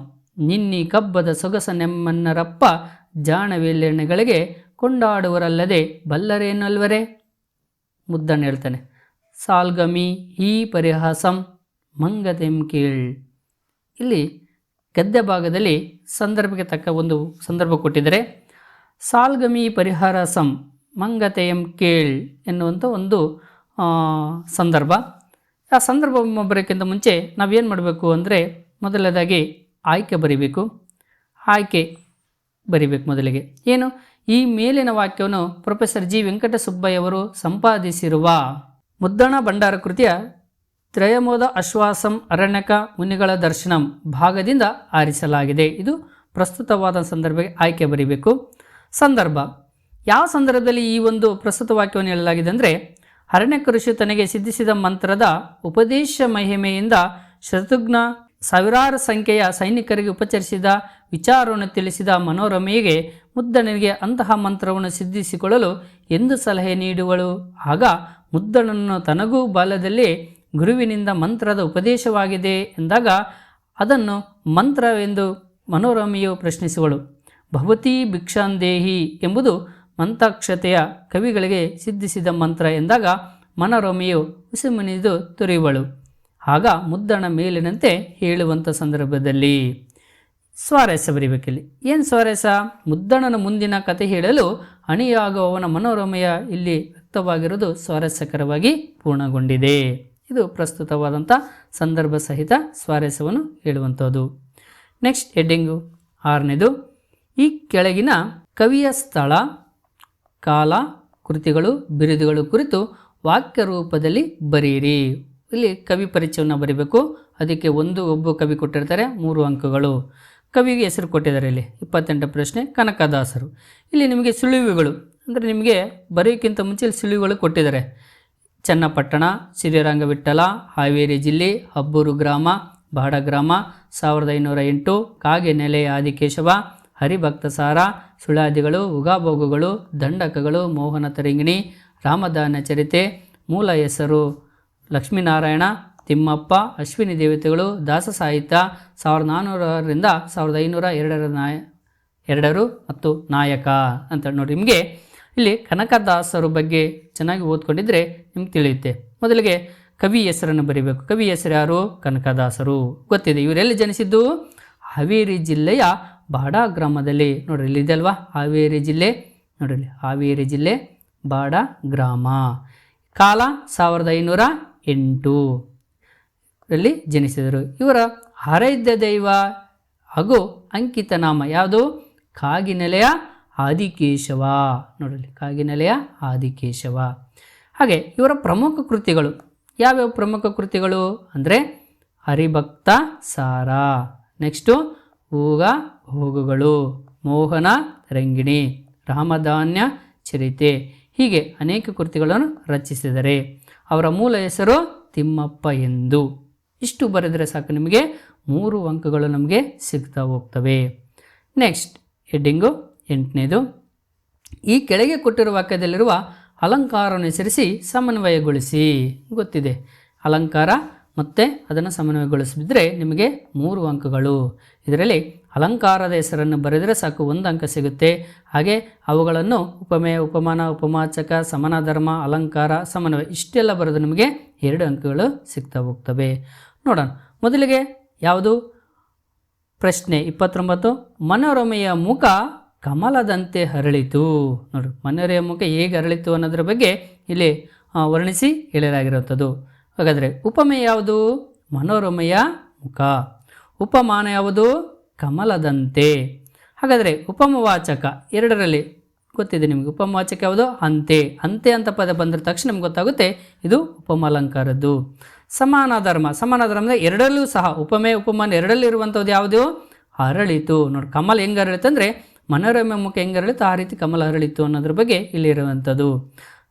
ನಿನ್ನಿ ಕಬ್ಬದ ಸೊಗಸ ನೆಮ್ಮನ್ನರಪ್ಪ ಜಾಣವೆಲ್ಲೆಣ್ಣೆಗಳಿಗೆ ಕೊಂಡಾಡುವರಲ್ಲದೆ ಬಲ್ಲರೇನಲ್ವರೇ? ಮುದ್ದಣ್ಣ ಹೇಳ್ತಾನೆ, ಸಾಲ್ಗಮಿ ಈ ಪರಿಹಾಸಂ ಮಂಗತೆಂ ಕೇಳ್. ಇಲ್ಲಿ ಗದ್ಯ ಭಾಗದಲ್ಲಿ ಸಂದರ್ಭಕ್ಕೆ ತಕ್ಕ ಒಂದು ಸಂದರ್ಭ ಕೊಟ್ಟಿದ್ದಾರೆ. ಸಾಲ್ಗಮಿ ಪರಿಹಾರಸಂ ಮಂಗತೆಯಂ ಕೇಳ್ ಎನ್ನುವಂಥ ಒಂದು ಸಂದರ್ಭ. ಆ ಸಂದರ್ಭ ಬರೋಕ್ಕಿಂತ ಮುಂಚೆ ನಾವೇನು ಮಾಡಬೇಕು ಅಂದರೆ ಮೊದಲನೇದಾಗಿ ಆಯ್ಕೆ ಬರೀಬೇಕು, ಆಯ್ಕೆ ಬರಿಬೇಕು ಮೊದಲಿಗೆ. ಏನು? ಈ ಮೇಲಿನ ವಾಕ್ಯವನ್ನು ಪ್ರೊಫೆಸರ್ ಜಿ. ವೆಂಕಟಸುಬ್ಬಯ್ಯವರು ಸಂಪಾದಿಸಿರುವ ಮುದ್ದಣ ಭಂಡಾರ ಕೃತಿಯ ತ್ರಯಮೋದ ಅಶ್ವಾಸಂ ಅರಣ್ಯಕ ಮುನಿಗಳ ದರ್ಶನಂ ಭಾಗದಿಂದ ಆರಿಸಲಾಗಿದೆ. ಇದು ಪ್ರಸ್ತುತವಾದ ಸಂದರ್ಭಕ್ಕೆ ಆಯ್ಕೆ ಬರೀಬೇಕು. ಸಂದರ್ಭ. ಯಾವ ಸಂದರ್ಭದಲ್ಲಿ ಈ ಒಂದು ಪ್ರಸ್ತುತ ವಾಕ್ಯವನ್ನು ಹೇಳಲಾಗಿದೆ ಅಂದರೆ ಅರಣ್ಯ ಕೃಷಿ ತನಗೆ ಸಿದ್ಧಿಸಿದ ಮಂತ್ರದ ಉಪದೇಶ ಮಹಿಮೆಯಿಂದ ಶತೃಘ್ನ ಸಾವಿರಾರು ಸಂಖ್ಯೆಯ ಸೈನಿಕರಿಗೆ ಉಪಚರಿಸಿದ, ವಿಚಾರವನ್ನು ತಿಳಿಸಿದ ಮನೋರಮೆಗೆ ಮುದ್ದಣನಿಗೆ ಅಂತಹ ಮಂತ್ರವನ್ನು ಸಿದ್ಧಿಸಿಕೊಳ್ಳಲು ಎಂದು ಸಲಹೆ ನೀಡುವಳು. ಆಗ ಮುದ್ದಣನನ್ನು ತನಗೂ ಬಾಲ್ಯದಲ್ಲಿ ಗುರುವಿನಿಂದ ಮಂತ್ರದ ಉಪದೇಶವಾಗಿದೆ ಎಂದಾಗ ಅದನ್ನು ಮಂತ್ರವೆಂದು ಮನೋರಮೆಯು ಪ್ರಶ್ನಿಸುವಳು. ಭವತಿ ಭಿಕ್ಷಾಂದೇಹಿ ಎಂಬುದು ಮಂತಾಕ್ಷತೆಯ ಕವಿಗಳಿಗೆ ಸಿದ್ಧಿಸಿದ ಮಂತ್ರ ಎಂದಾಗ ಮನೋರಮೆಯು ಉಸಿಮುನಿದು ತುರಿಯುವಳು. ಆಗ ಮುದ್ದಣ ಮೇಲಿನಂತೆ ಹೇಳುವಂಥ ಸಂದರ್ಭದಲ್ಲಿ ಸ್ವಾರಸ್ಯ ಬರಿಬೇಕಿಲ್ಲಿ. ಏನು ಸ್ವಾರಸ್ಯ? ಮುದ್ದಣನ ಮುಂದಿನ ಕತೆ ಹೇಳಲು ಅಣಿಯಾಗುವವನ ಮನೋರಮೆಯ ಇಲ್ಲಿ ವ್ಯಕ್ತವಾಗಿರುವುದು ಸ್ವಾರಸ್ಯಕರವಾಗಿ ಪೂರ್ಣಗೊಂಡಿದೆ. ಇದು ಪ್ರಸ್ತುತವಾದಂಥ ಸಂದರ್ಭ ಸಹಿತ ಸ್ವಾರಸ್ಯವನ್ನು ಹೇಳುವಂಥದ್ದು ನೆಕ್ಸ್ಟ್ ಎಡ್ಡಿಂಗು ಆರನೇದು. ಈ ಕೆಳಗಿನ ಕವಿಯ ಸ್ಥಳ, ಕಾಲ, ಕೃತಿಗಳು, ಬಿರುದುಗಳು ಕುರಿತು ವಾಕ್ಯ ರೂಪದಲ್ಲಿ ಬರೆಯಿರಿ. ಇಲ್ಲಿ ಕವಿ ಪರಿಚಯವನ್ನು ಬರೀಬೇಕು. ಅದಕ್ಕೆ ಒಂದು ಒಬ್ಬ ಕವಿ ಕೊಟ್ಟಿರ್ತಾರೆ, ಮೂರು ಅಂಕಗಳು. ಕವಿಗೆ ಹೆಸರು ಕೊಟ್ಟಿದ್ದಾರೆ ಇಲ್ಲಿ, ಇಪ್ಪತ್ತೆಂಟು ಪ್ರಶ್ನೆ, ಕನಕದಾಸರು. ಇಲ್ಲಿ ನಿಮಗೆ ಸುಳಿವುಗಳು, ಅಂದರೆ ನಿಮಗೆ ಬರೆಯೋಕ್ಕಿಂತ ಮುಂಚೆ ಇಲ್ಲಿ ಸುಳಿವುಗಳು ಕೊಟ್ಟಿದ್ದಾರೆ. ಚನ್ನಪಟ್ಟಣ ಶ್ರೀರಂಗ ವಿಠಲ ಹಾವೇರಿ ಜಿಲ್ಲೆ, ಹಬ್ಬೂರು ಗ್ರಾಮ, ಬಾಡ ಗ್ರಾಮ, ಸಾವಿರದ ಐನೂರ ಎಂಟು, ಕಾಗೆ ನೆಲೆ, ಆದಿಕೇಶವ ಹರಿಭಕ್ತಸಾರ ಸುಳಾದಿಗಳು ಉಗಾಭೋಗಗಳು, ದಂಡಕಗಳು, ಮೋಹನ ತರಿಂಗಿಣಿ, ರಾಮದಾನ ಚರಿತೆ, ಮೂಲ ಹೆಸರು. ಲಕ್ಷ್ಮೀನಾರಾಯಣ, ತಿಮ್ಮಪ್ಪ, ಅಶ್ವಿನಿ ದೇವತೆಗಳು, ದಾಸ ಸಾಹಿತ್ಯ ಸಾವಿರದ ನಾನ್ನೂರರಿಂದ ಸಾವಿರದ ಐನೂರ ಎರಡರ ನಾಯ, ಎರಡರು ಮತ್ತು ನಾಯಕ ಅಂತ ನೋಡಿ ನಿಮಗೆ ಇಲ್ಲಿ ಕನಕದಾಸರ ಬಗ್ಗೆ ಚೆನ್ನಾಗಿ ಓದ್ಕೊಂಡಿದ್ರೆ ನಿಮ್ಗೆ ತಿಳಿಯುತ್ತೆ. ಮೊದಲಿಗೆ ಕವಿ ಹೆಸರನ್ನು ಬರೀಬೇಕು. ಕವಿ ಹೆಸರು ಯಾರು? ಕನಕದಾಸರು. ಗೊತ್ತಿದೆ, ಇವರೆಲ್ಲಿ ಜನಿಸಿದ್ದು? ಹಾವೇರಿ ಜಿಲ್ಲೆಯ ಬಾಡ ಗ್ರಾಮದಲ್ಲಿ. ನೋಡ್ರಿ ಇಲ್ಲಿದೆ ಅಲ್ವಾ? ಹಾವೇರಿ ಜಿಲ್ಲೆ. ನೋಡ್ರಿ, ಇಲ್ಲಿ ಹಾವೇರಿ ಜಿಲ್ಲೆ ಬಾಡ ಗ್ರಾಮ. ಕಾಲ ಸಾವಿರದ ಐನೂರ ಎಂಟು. ರಲ್ಲಿ ಜನಿಸಿದರು? ಇವರ ಆರಾಧ್ಯ ದೈವ ಹಾಗೂ ಅಂಕಿತ ನಾಮ ಯಾವುದು? ಕಾಗಿನೆಲೆಯ ಆದಿಕೇಶವ. ನೋಡಲಿ ಕಾಗಿನೆಲೆಯ ಆದಿಕೇಶವ. ಹಾಗೆ ಇವರ ಪ್ರಮುಖ ಕೃತಿಗಳು ಯಾವ್ಯಾವ ಪ್ರಮುಖ ಕೃತಿಗಳು? ಅಂದರೆ ಹರಿಭಕ್ತ ಸಾರ. ನೆಕ್ಸ್ಟು ಹೂಗ ಹೋಗುಗಳು, ಮೋಹನ ರಂಗಿಣಿ, ರಾಮಧಾನ್ಯ ಚರಿತೆ. ಹೀಗೆ ಅನೇಕ ಕೃತಿಗಳನ್ನು ರಚಿಸಿದ್ದಾರೆ ಅವರ ಮೂಲ ಹೆಸರು ತಿಮ್ಮಪ್ಪ ಎಂದು. ಇಷ್ಟು ಬರೆದರೆ ಸಾಕು ನಿಮಗೆ. ಮೂರು ಅಂಕಗಳು ನಮಗೆ ಸಿಗ್ತಾ ಹೋಗ್ತವೆ. ನೆಕ್ಸ್ಟ್ ಹೆಡ್ಡಿಂಗು ಎಂಟನೇದು. ಈ ಕೆಳಗೆ ಕೊಟ್ಟಿರುವ ವಾಕ್ಯದಲ್ಲಿರುವ ಅಲಂಕಾರವನ್ನು ಹೆಸರಿಸಿ ಸಮನ್ವಯಗೊಳಿಸಿ. ಗೊತ್ತಿದೆ. ಅಲಂಕಾರ ಮತ್ತು ಅದನ್ನು ಸಮನ್ವಯಗೊಳಿಸಿದ್ರೆ ನಿಮಗೆ ಮೂರು ಅಂಕಗಳು. ಇದರಲ್ಲಿ ಅಲಂಕಾರದ ಹೆಸರನ್ನು ಬರೆದರೆ ಸಾಕು, ಒಂದು ಅಂಕ ಸಿಗುತ್ತೆ. ಹಾಗೆ ಅವುಗಳನ್ನು ಉಪಮೇಯ ಉಪಮಾನ, ಉಪಮಾಚಕ ಸಮನ ಧರ್ಮ ಅಲಂಕಾರ, ಸಮನ್ವಯ, ಇಷ್ಟೆಲ್ಲ ಬರೆದು ನಿಮಗೆ ಎರಡು ಅಂಕಗಳು ಸಿಗ್ತಾ ಹೋಗ್ತವೆ. ನೋಡೋಣ. ಮೊದಲಿಗೆ ಯಾವುದು? ಪ್ರಶ್ನೆ ಇಪ್ಪತ್ತೊಂಬತ್ತು. ಮನೋರಮೆಯ ಮುಖ ಕಮಲದಂತೆ ಹರಳಿತು ನೋಡು ಮನೋರೆಯ ಮುಖ ಹೇಗೆ ಹರಳಿತು ಅನ್ನೋದ್ರ ಬಗ್ಗೆ ಇಲ್ಲಿ ವರ್ಣಿಸಿ ಹೇಳಲಾಗಿರುವಂಥದ್ದು ಹಾಗಾದರೆ ಉಪಮೇಯ ಯಾವುದು? ಮನೋರಮೆಯ ಮುಖ. ಉಪಮಾನ ಯಾವುದು? ಕಮಲದಂತೆ. ಹಾಗಾದರೆ ಉಪಮವಾಚಕ ಎರಡರಲ್ಲಿ ಗೊತ್ತಿದೆ ನಿಮಗೆ. ಉಪಮವಾಚಕ ಯಾವುದು? ಅಂತೆ. ಅಂತೆ ಅಂತ ಪದ ಬಂದ ತಕ್ಷಣ ನಮ್ಗೆ ಗೊತ್ತಾಗುತ್ತೆ ಇದು ಉಪಮಾಲಂಕಾರದ್ದು. ಸಮಾನ ಧರ್ಮ. ಸಮಾನ ಧರ್ಮ ಅಂದರೆ ಎರಡರಲ್ಲೂ ಸಹ ಉಪಮೆ, ಉಪಮಾನ ಎರಡರಲ್ಲಿ ಇರುವಂಥದ್ದು ಯಾವುದು? ಅರಳಿತು. ನೋಡಿ ಕಮಲ ಹೆಂಗೆ ಅರಳಿತು ಅಂದರೆ ಮನೋರಮೆ ಮುಖ ಹೆಂಗೆ ಅರಳಿತು ಆ ರೀತಿ ಕಮಲ ಅರಳಿತು ಅನ್ನೋದ್ರ ಬಗ್ಗೆ ಇಲ್ಲಿರುವಂಥದ್ದು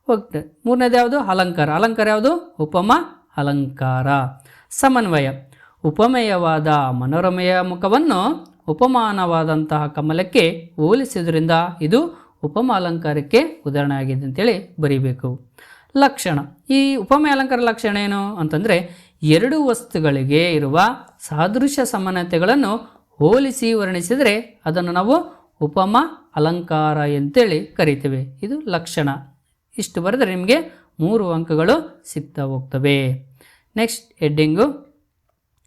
ಓಕೆ ಮೂರನೇದು ಯಾವುದು? ಅಲಂಕಾರ. ಅಲಂಕಾರ ಯಾವುದು? ಉಪಮ ಅಲಂಕಾರ. ಸಮನ್ವಯ. ಉಪಮೇಯವಾದ ಮನೋರಮೆಯ ಮುಖವನ್ನು ಉಪಮಾನವಾದಂತಹ ಕಮಲಕ್ಕೆ ಹೋಲಿಸಿದ್ರಿಂದ ಇದು ಉಪಮಾಲಂಕಾರಕ್ಕೆ ಉದಾಹರಣೆ ಆಗಿದೆ ಅಂತೇಳಿ ಬರೀಬೇಕು. ಲಕ್ಷಣ. ಈ ಉಪಮಯ ಅಲಂಕಾರ ಲಕ್ಷಣ ಏನು? ಅಂತಂದರೆ ಎರಡು ವಸ್ತುಗಳಿಗೆ ಇರುವ ಸಾದೃಶ್ಯ ಸಮಾನತೆಗಳನ್ನು ಹೋಲಿಸಿ ವರ್ಣಿಸಿದರೆ ಅದನ್ನು ನಾವು ಉಪಮ ಅಲಂಕಾರ ಅಂತೇಳಿ ಕರಿತೇವೆ. ಇದು ಲಕ್ಷಣ. ಇಷ್ಟು ಬರೆದರೆ ನಿಮಗೆ ಮೂರು ಅಂಕಗಳು ಸಿಗ್ತಾ ಹೋಗ್ತವೆ. Next heading.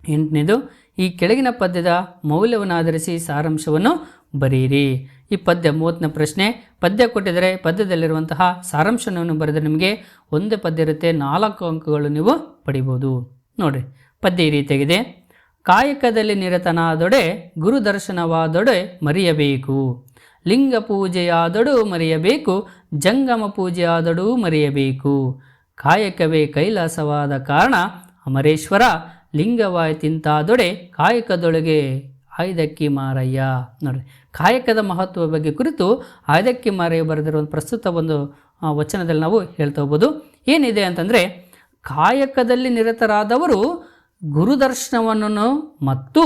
ಎಂಟನೇದು, ಈ ಕೆಳಗಿನ ಪದ್ಯದ ಮೌಲ್ಯವನ್ನು ಆಧರಿಸಿ ಸಾರಾಂಶವನ್ನು ಬರೆಯಿರಿ. ಈ ಪದ್ಯ ಮೂವತ್ತನೇ ಪ್ರಶ್ನೆ. ಪದ್ಯ ಕೊಟ್ಟಿದರೆ ಪದ್ಯದಲ್ಲಿರುವಂತಹ ಸಾರಾಂಶವನ್ನು ಬರೆದರೆ ನಿಮಗೆ ಒಂದೇ ಪದ್ಯ ಇರುತ್ತೆ, ನಾಲ್ಕು ಅಂಕಗಳು ನೀವು ಪಡಿಬೋದು. ನೋಡಿರಿ, ಪದ್ಯ ಈ ರೀತಿಯಾಗಿದೆ. ಕಾಯಕದಲ್ಲಿ ನಿರತನಾದೊಡೆ ಗುರು ದರ್ಶನವಾದೊಡೆ ಮರೆಯಬೇಕು. ಲಿಂಗ ಪೂಜೆಯಾದಡು ಮರೆಯಬೇಕು, ಜಂಗಮ ಪೂಜೆಯಾದಡೂ ಮರೆಯಬೇಕು. ಕಾಯಕವೇ ಕೈಲಾಸವಾದ ಕಾರಣ ಅಮರೇಶ್ವರ ಲಿಂಗವಾಯ್ತಿಂತಾದೊಡೆ ಕಾಯಕದೊಳಗೆ ಆಯ್ದಕ್ಕಿ ಮಾರಯ್ಯ. ನೋಡ್ರಿ, ಕಾಯಕದ ಮಹತ್ವ ಬಗ್ಗೆ ಕುರಿತು ಆಯ್ದಕ್ಕಿ ಮಾರಯ್ಯ ಬರೆದಿರುವ ಒಂದು ಪ್ರಸ್ತುತ ಒಂದು ವಚನದಲ್ಲಿ ನಾವು ಹೇಳ್ತಾ ಹೋಗ್ಬೋದು. ಏನಿದೆ ಅಂತಂದರೆ, ಕಾಯಕದಲ್ಲಿ ನಿರತರಾದವರು ಗುರುದರ್ಶನವನ್ನು ಮತ್ತು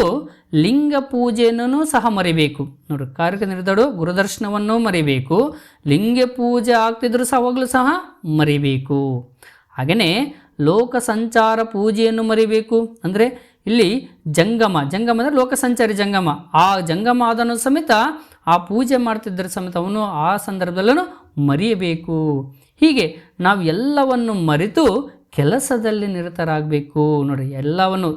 ಲಿಂಗ ಪೂಜೆಯನ್ನು ಸಹ ಮರಿಬೇಕು. ನೋಡ್ರಿ ಕಾರ್ಯನಿರ್ಧಡು ಗುರುದರ್ಶನವನ್ನು ಮರಿಬೇಕು, ಲಿಂಗ ಪೂಜೆ ಆಗ್ತಿದ್ರು ಸಹ ಅವಾಗಲೂ ಸಹ ಮರಿಬೇಕು. ಹಾಗೆಯೇ ಲೋಕ ಸಂಚಾರ ಪೂಜೆಯನ್ನು ಮರಿಬೇಕು. ಅಂದರೆ ಇಲ್ಲಿ ಜಂಗಮ ಜಂಗಮ ಅಂದರೆ ಲೋಕ ಸಂಚಾರಿ ಜಂಗಮ. ಆ ಜಂಗಮ ಆದನು ಸಮೇತ ಆ ಪೂಜೆ ಮಾಡ್ತಿದ್ದರೆ ಸಮೇತ ಅವನು ಆ ಸಂದರ್ಭದಲ್ಲೂ ಮರೆಯಬೇಕು. ಹೀಗೆ ನಾವು ಎಲ್ಲವನ್ನು ಮರೆತು ಕೆಲಸದಲ್ಲಿ ನಿರತರಾಗಬೇಕು. ನೋಡಿ ಎಲ್ಲವನ್ನು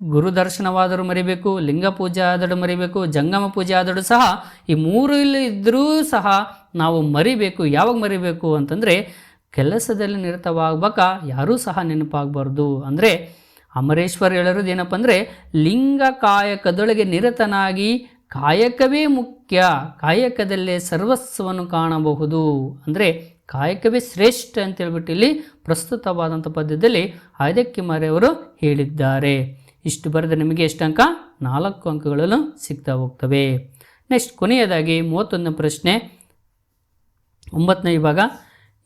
ಗುರು ದರ್ಶನವಾದರೂ ಮರಿಬೇಕು, ಲಿಂಗ ಪೂಜೆ ಆದರೂ ಮರಿಬೇಕು, ಜಂಗಮ ಪೂಜೆ ಆದರೂ ಸಹ ಈ ಮೂರು ಇಲ್ಲಿ ಇದ್ದರೂ ಸಹ ನಾವು ಮರಿಬೇಕು. ಯಾವಾಗ ಮರಿಬೇಕು ಅಂತಂದರೆ ಕೆಲಸದಲ್ಲಿ ನಿರತವಾಗಬೇಕಾ ಯಾರೂ ಸಹ ನೆನಪಾಗಬಾರ್ದು. ಅಂದರೆ ಅಮರೇಶ್ವರ್ ಹೇಳೋದು ಏನಪ್ಪ ಅಂದರೆ, ಲಿಂಗ ಕಾಯಕದೊಳಗೆ ನಿರತನಾಗಿ ಕಾಯಕವೇ ಮುಖ್ಯ. ಕಾಯಕದಲ್ಲೇ ಸರ್ವಸ್ವವನ್ನು ಕಾಣಬಹುದು. ಅಂದರೆ ಕಾಯಕವೇ ಶ್ರೇಷ್ಠ ಅಂತ ಹೇಳ್ಬಿಟ್ಟು ಇಲ್ಲಿ ಪ್ರಸ್ತುತವಾದಂಥ ಪದ್ಯದಲ್ಲಿ ಆಯ್ದಕ್ಕಿ ಮರೆಯವರು ಹೇಳಿದ್ದಾರೆ. ಇಷ್ಟು ಬರೆದ ನಿಮಗೆ ಎಷ್ಟು ಅಂಕ ನಾಲ್ಕು ಅಂಕಗಳನ್ನು ಸಿಗ್ತಾ ಹೋಗ್ತವೆ. ನೆಕ್ಸ್ಟ್ ಕೊನೆಯದಾಗಿ ಮೂವತ್ತೊಂದನೇ ಪ್ರಶ್ನೆ. ಒಂಬತ್ತನೇ ವಿಭಾಗ.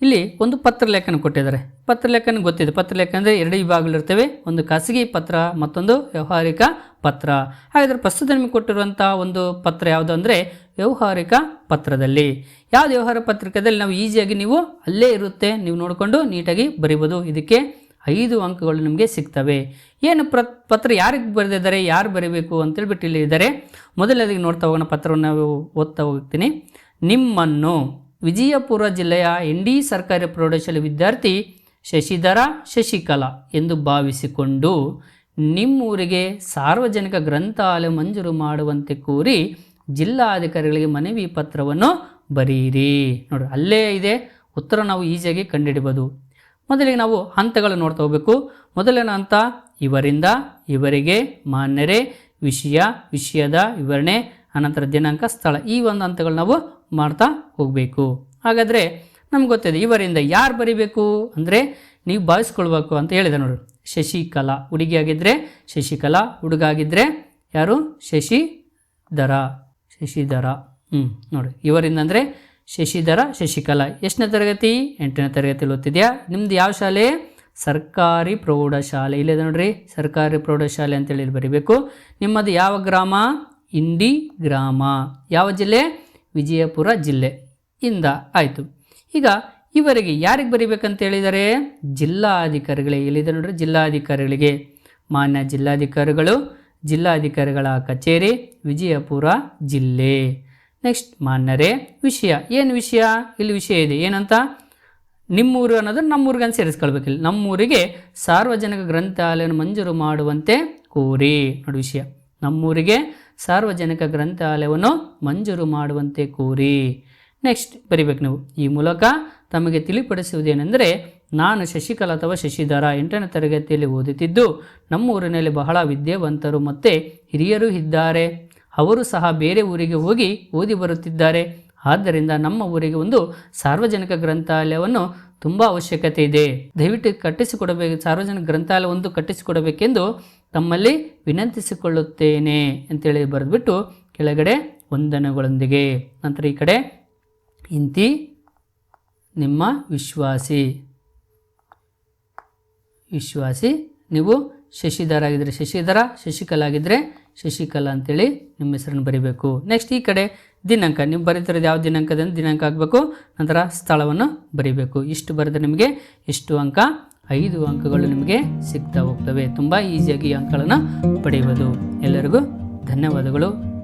ಇಲ್ಲಿ ಒಂದು ಪತ್ರ ಲೇಖನ ಕೊಟ್ಟಿದ್ದಾರೆ. ಪತ್ರ ಲೇಖನ ಗೊತ್ತಿದೆ. ಪತ್ರ ಲೇಖನ ಅಂದರೆ ಎರಡು ವಿಭಾಗಗಳಿರ್ತವೆ. ಒಂದು ಖಾಸಗಿ ಪತ್ರ, ಮತ್ತೊಂದು ವ್ಯವಹಾರಿಕ ಪತ್ರ. ಹಾಗಾದರೆ ಪ್ರಸ್ತುತ ನಿಮಗೆ ಕೊಟ್ಟಿರುವಂಥ ಒಂದು ಪತ್ರ ಯಾವುದು ಅಂದರೆ ವ್ಯವಹಾರಿಕ ಪತ್ರದಲ್ಲಿ. ಯಾವುದು ವ್ಯವಹಾರ ಪತ್ರಿಕೆಯಲ್ಲಿ ನಾವು ಈಸಿಯಾಗಿ ನೀವು ಅಲ್ಲೇ ಇರುತ್ತೆ. ನೀವು ನೋಡಿಕೊಂಡು ನೀಟಾಗಿ ಬರಿಬೋದು. ಇದಕ್ಕೆ ಐದು ಅಂಕಗಳು ನಿಮಗೆ ಸಿಗ್ತವೆ. ಏನು ಪ್ರ, ಪತ್ರ ಯಾರಿಗೆ ಬರೆದಿದ್ದಾರೆ, ಯಾರು ಬರೀಬೇಕು ಅಂತೇಳ್ಬಿಟ್ಟು ಇಲ್ಲಿ ಇದ್ದಾರೆ. ಮೊದಲನೇದಾಗಿ ನೋಡ್ತಾ ಹೋಗೋಣ ಪತ್ರವನ್ನು ನಾವು ಓದ್ತಾ ಹೋಗ್ತೀನಿ. ನಿಮ್ಮನ್ನು ವಿಜಯಪುರ ಜಿಲ್ಲೆಯ ಎನ್ ಡಿ ಸರ್ಕಾರಿ ಪ್ರೌಢಶಾಲೆ ವಿದ್ಯಾರ್ಥಿ ಶಶಿಧರ ಶಶಿಕಲಾ ಎಂದು ಭಾವಿಸಿಕೊಂಡು ನಿಮ್ಮೂರಿಗೆ ಸಾರ್ವಜನಿಕ ಗ್ರಂಥಾಲಯ ಮಂಜೂರು ಮಾಡುವಂತೆ ಕೋರಿ ಜಿಲ್ಲಾಧಿಕಾರಿಗಳಿಗೆ ಮನವಿ ಪತ್ರವನ್ನು ಬರೀರಿ ನೋಡ್ರಿ, ಅಲ್ಲೇ ಇದೆ. ಉತ್ತರ ನಾವು ಈಸಿಯಾಗಿ ಕಂಡುಹಿಡಬಹುದು ಮೊದಲಿಗೆ ನಾವು ಹಂತಗಳನ್ನು ನೋಡ್ತಾ ಹೋಗಬೇಕು. ಮೊದಲನೇ ಹಂತ, ಇವರಿಂದ, ಇವರಿಗೆ ಮಾನ್ಯರೇ, ವಿಷಯ, ವಿಷಯದ ವಿವರಣೆ ಅನಂತರ ದಿನಾಂಕ, ಸ್ಥಳ. ಈ ಒಂದು ಹಂತಗಳು ನಾವು ಮಾಡ್ತಾ ಹೋಗಬೇಕು. ಹಾಗಾದರೆ ನಮ್ಗೆ ಗೊತ್ತಿದೆ, ಇವರಿಂದ ಯಾರು ಬರಿಬೇಕು? ಅಂದರೆ ನೀವು ಭಾವಿಸ್ಕೊಳ್ಬೇಕು ಅಂತ ಹೇಳಿದೆ ನೋಡ್ರಿ. ಶಶಿಕಲಾ. ಹುಡುಗಿಯಾಗಿದ್ದರೆ ಶಶಿಕಲಾ, ಹುಡುಗ ಆಗಿದ್ದರೆ ಯಾರು? ಶಶಿಧರ. ಶಶಿಧರ. ಹ್ಞೂ ನೋಡಿ ಇವರಿಂದ ಅಂದರೆ ಶಶಿಧರ, ಶಶಿಕಲಾ. ಎಷ್ಟನೇ ತರಗತಿ? ಎಂಟನೇ ತರಗತಿಯಲ್ಲಿ ಓದ್ತಿದ್ಯಾ? ನಿಮ್ದು ಯಾವ ಶಾಲೆ? ಸರ್ಕಾರಿ ಪ್ರೌಢಶಾಲೆ. ಇಲ್ಲಿದೆ ನೋಡ್ರಿ? ಸರ್ಕಾರಿ ಪ್ರೌಢಶಾಲೆ ಅಂತೇಳಿ ಬರೀಬೇಕು. ನಿಮ್ಮದು ಯಾವ ಗ್ರಾಮ? ಇಂಡಿ ಗ್ರಾಮ ಯಾವ ಜಿಲ್ಲೆ? ವಿಜಯಪುರ ಜಿಲ್ಲೆ. ಇಂದ ಆಯಿತು. ಈಗ ಇವರಿಗೆ ಯಾರಿಗೆ ಬರೀಬೇಕಂತ ಹೇಳಿದರೆ? ಜಿಲ್ಲಾಧಿಕಾರಿಗಳಿಗೆ ಎಲ್ಲಿದೆ ನೋಡ್ರಿ? ಜಿಲ್ಲಾಧಿಕಾರಿಗಳಿಗೆ. ಮಾನ್ಯ ಜಿಲ್ಲಾಧಿಕಾರಿಗಳು, ಜಿಲ್ಲಾಧಿಕಾರಿಗಳ ಕಚೇರಿ, ವಿಜಯಪುರ ಜಿಲ್ಲೆ. ನೆಕ್ಸ್ಟ್ ಮಾನ್ಯರೇ, ವಿಷಯ. ಏನು ವಿಷಯ? ಇಲ್ಲಿ ವಿಷಯ ಇದೆ. ಏನಂತ? ನಿಮ್ಮೂರು ಅನ್ನೋದು ನಮ್ಮೂರಿಗೆ ಸೇರಿಸ್ಕೊಳ್ಬೇಕಿಲ್ಲ ನಮ್ಮೂರಿಗೆ ಸಾರ್ವಜನಿಕ ಗ್ರಂಥಾಲಯವನ್ನು ಮಂಜೂರು ಮಾಡುವಂತೆ ಕೋರಿ. ನೋಡಿ ವಿಷಯ. ನಮ್ಮೂರಿಗೆ ಸಾರ್ವಜನಿಕ ಗ್ರಂಥಾಲಯವನ್ನು ಮಂಜೂರು ಮಾಡುವಂತೆ ಕೋರಿ. ನೆಕ್ಸ್ಟ್ ಬರಿಬೇಕು ನೀವು. ಈ ಮೂಲಕ ತಮಗೆ ತಿಳಿಪಡಿಸುವುದೇನೆಂದರೆ, ನಾನು ಶಶಿಕಲಾ ಅಥವಾ ಶಶಿಧರ ಎಂಟನೇ ತರಗತಿಯಲ್ಲಿ ಓದುತ್ತಿದ್ದು ನಮ್ಮ ಊರಿನಲ್ಲಿ ಬಹಳ ವಿದ್ಯಾವಂತರು ಮತ್ತು ಹಿರಿಯರು ಇದ್ದಾರೆ. ಅವರು ಸಹ ಬೇರೆ ಊರಿಗೆ ಹೋಗಿ ಓದಿ ಬರುತ್ತಿದ್ದಾರೆ. ಆದ್ದರಿಂದ ನಮ್ಮ ಊರಿಗೆ ಒಂದು ಸಾರ್ವಜನಿಕ ಗ್ರಂಥಾಲಯವನ್ನು ತುಂಬ ಅವಶ್ಯಕತೆ ಇದೆ. ದಯವಿಟ್ಟು ಕಟ್ಟಿಸಿಕೊಡಬೇಕು, ಸಾರ್ವಜನಿಕ ಗ್ರಂಥಾಲಯವೊಂದು ಕಟ್ಟಿಸಿಕೊಡಬೇಕೆಂದು ತಮ್ಮಲ್ಲಿ ವಿನಂತಿಸಿಕೊಳ್ಳುತ್ತೇನೆ ಅಂತೇಳಿ ಬರೆದ್ಬಿಟ್ಟು ಕೆಳಗಡೆ ವಂದನೆಗಳೊಂದಿಗೆ. ನಂತರ ಈ ಕಡೆ, ಇಂತಿ ನಿಮ್ಮ ವಿಶ್ವಾಸಿ. ವಿಶ್ವಾಸಿ, ನೀವು ಶಶಿಧರ ಆಗಿದ್ದರೆ ಶಶಿಧರ ಶಶಿಕಲಾ ಆಗಿದ್ದರೆ ಶಶಿಕಲಾ ಅಂತೇಳಿ ನಿಮ್ಮ ಹೆಸರನ್ನು ಬರೀಬೇಕು. ನೆಕ್ಸ್ಟ್ ಈ ಕಡೆ ದಿನಾಂಕ. ನೀವು ಬರೀತಿರೋದು ಯಾವ ದಿನಾಂಕದಿಂದ ದಿನಾಂಕ ಆಗಬೇಕು? ನಂತರ ಸ್ಥಳವನ್ನು ಬರೀಬೇಕು. ಇಷ್ಟು ಬರೆದ್ರೆ ನಿಮಗೆ ಇಷ್ಟು ಅಂಕ? ಐದು ಅಂಕಗಳು ನಿಮಗೆ ಸಿಗ್ತಾ ಹೋಗ್ತವೆ. ತುಂಬ ಈಸಿಯಾಗಿ ಅಂಕಗಳನ್ನು ಪಡೆಯುವುದು ಎಲ್ಲರಿಗೂ ಧನ್ಯವಾದಗಳು.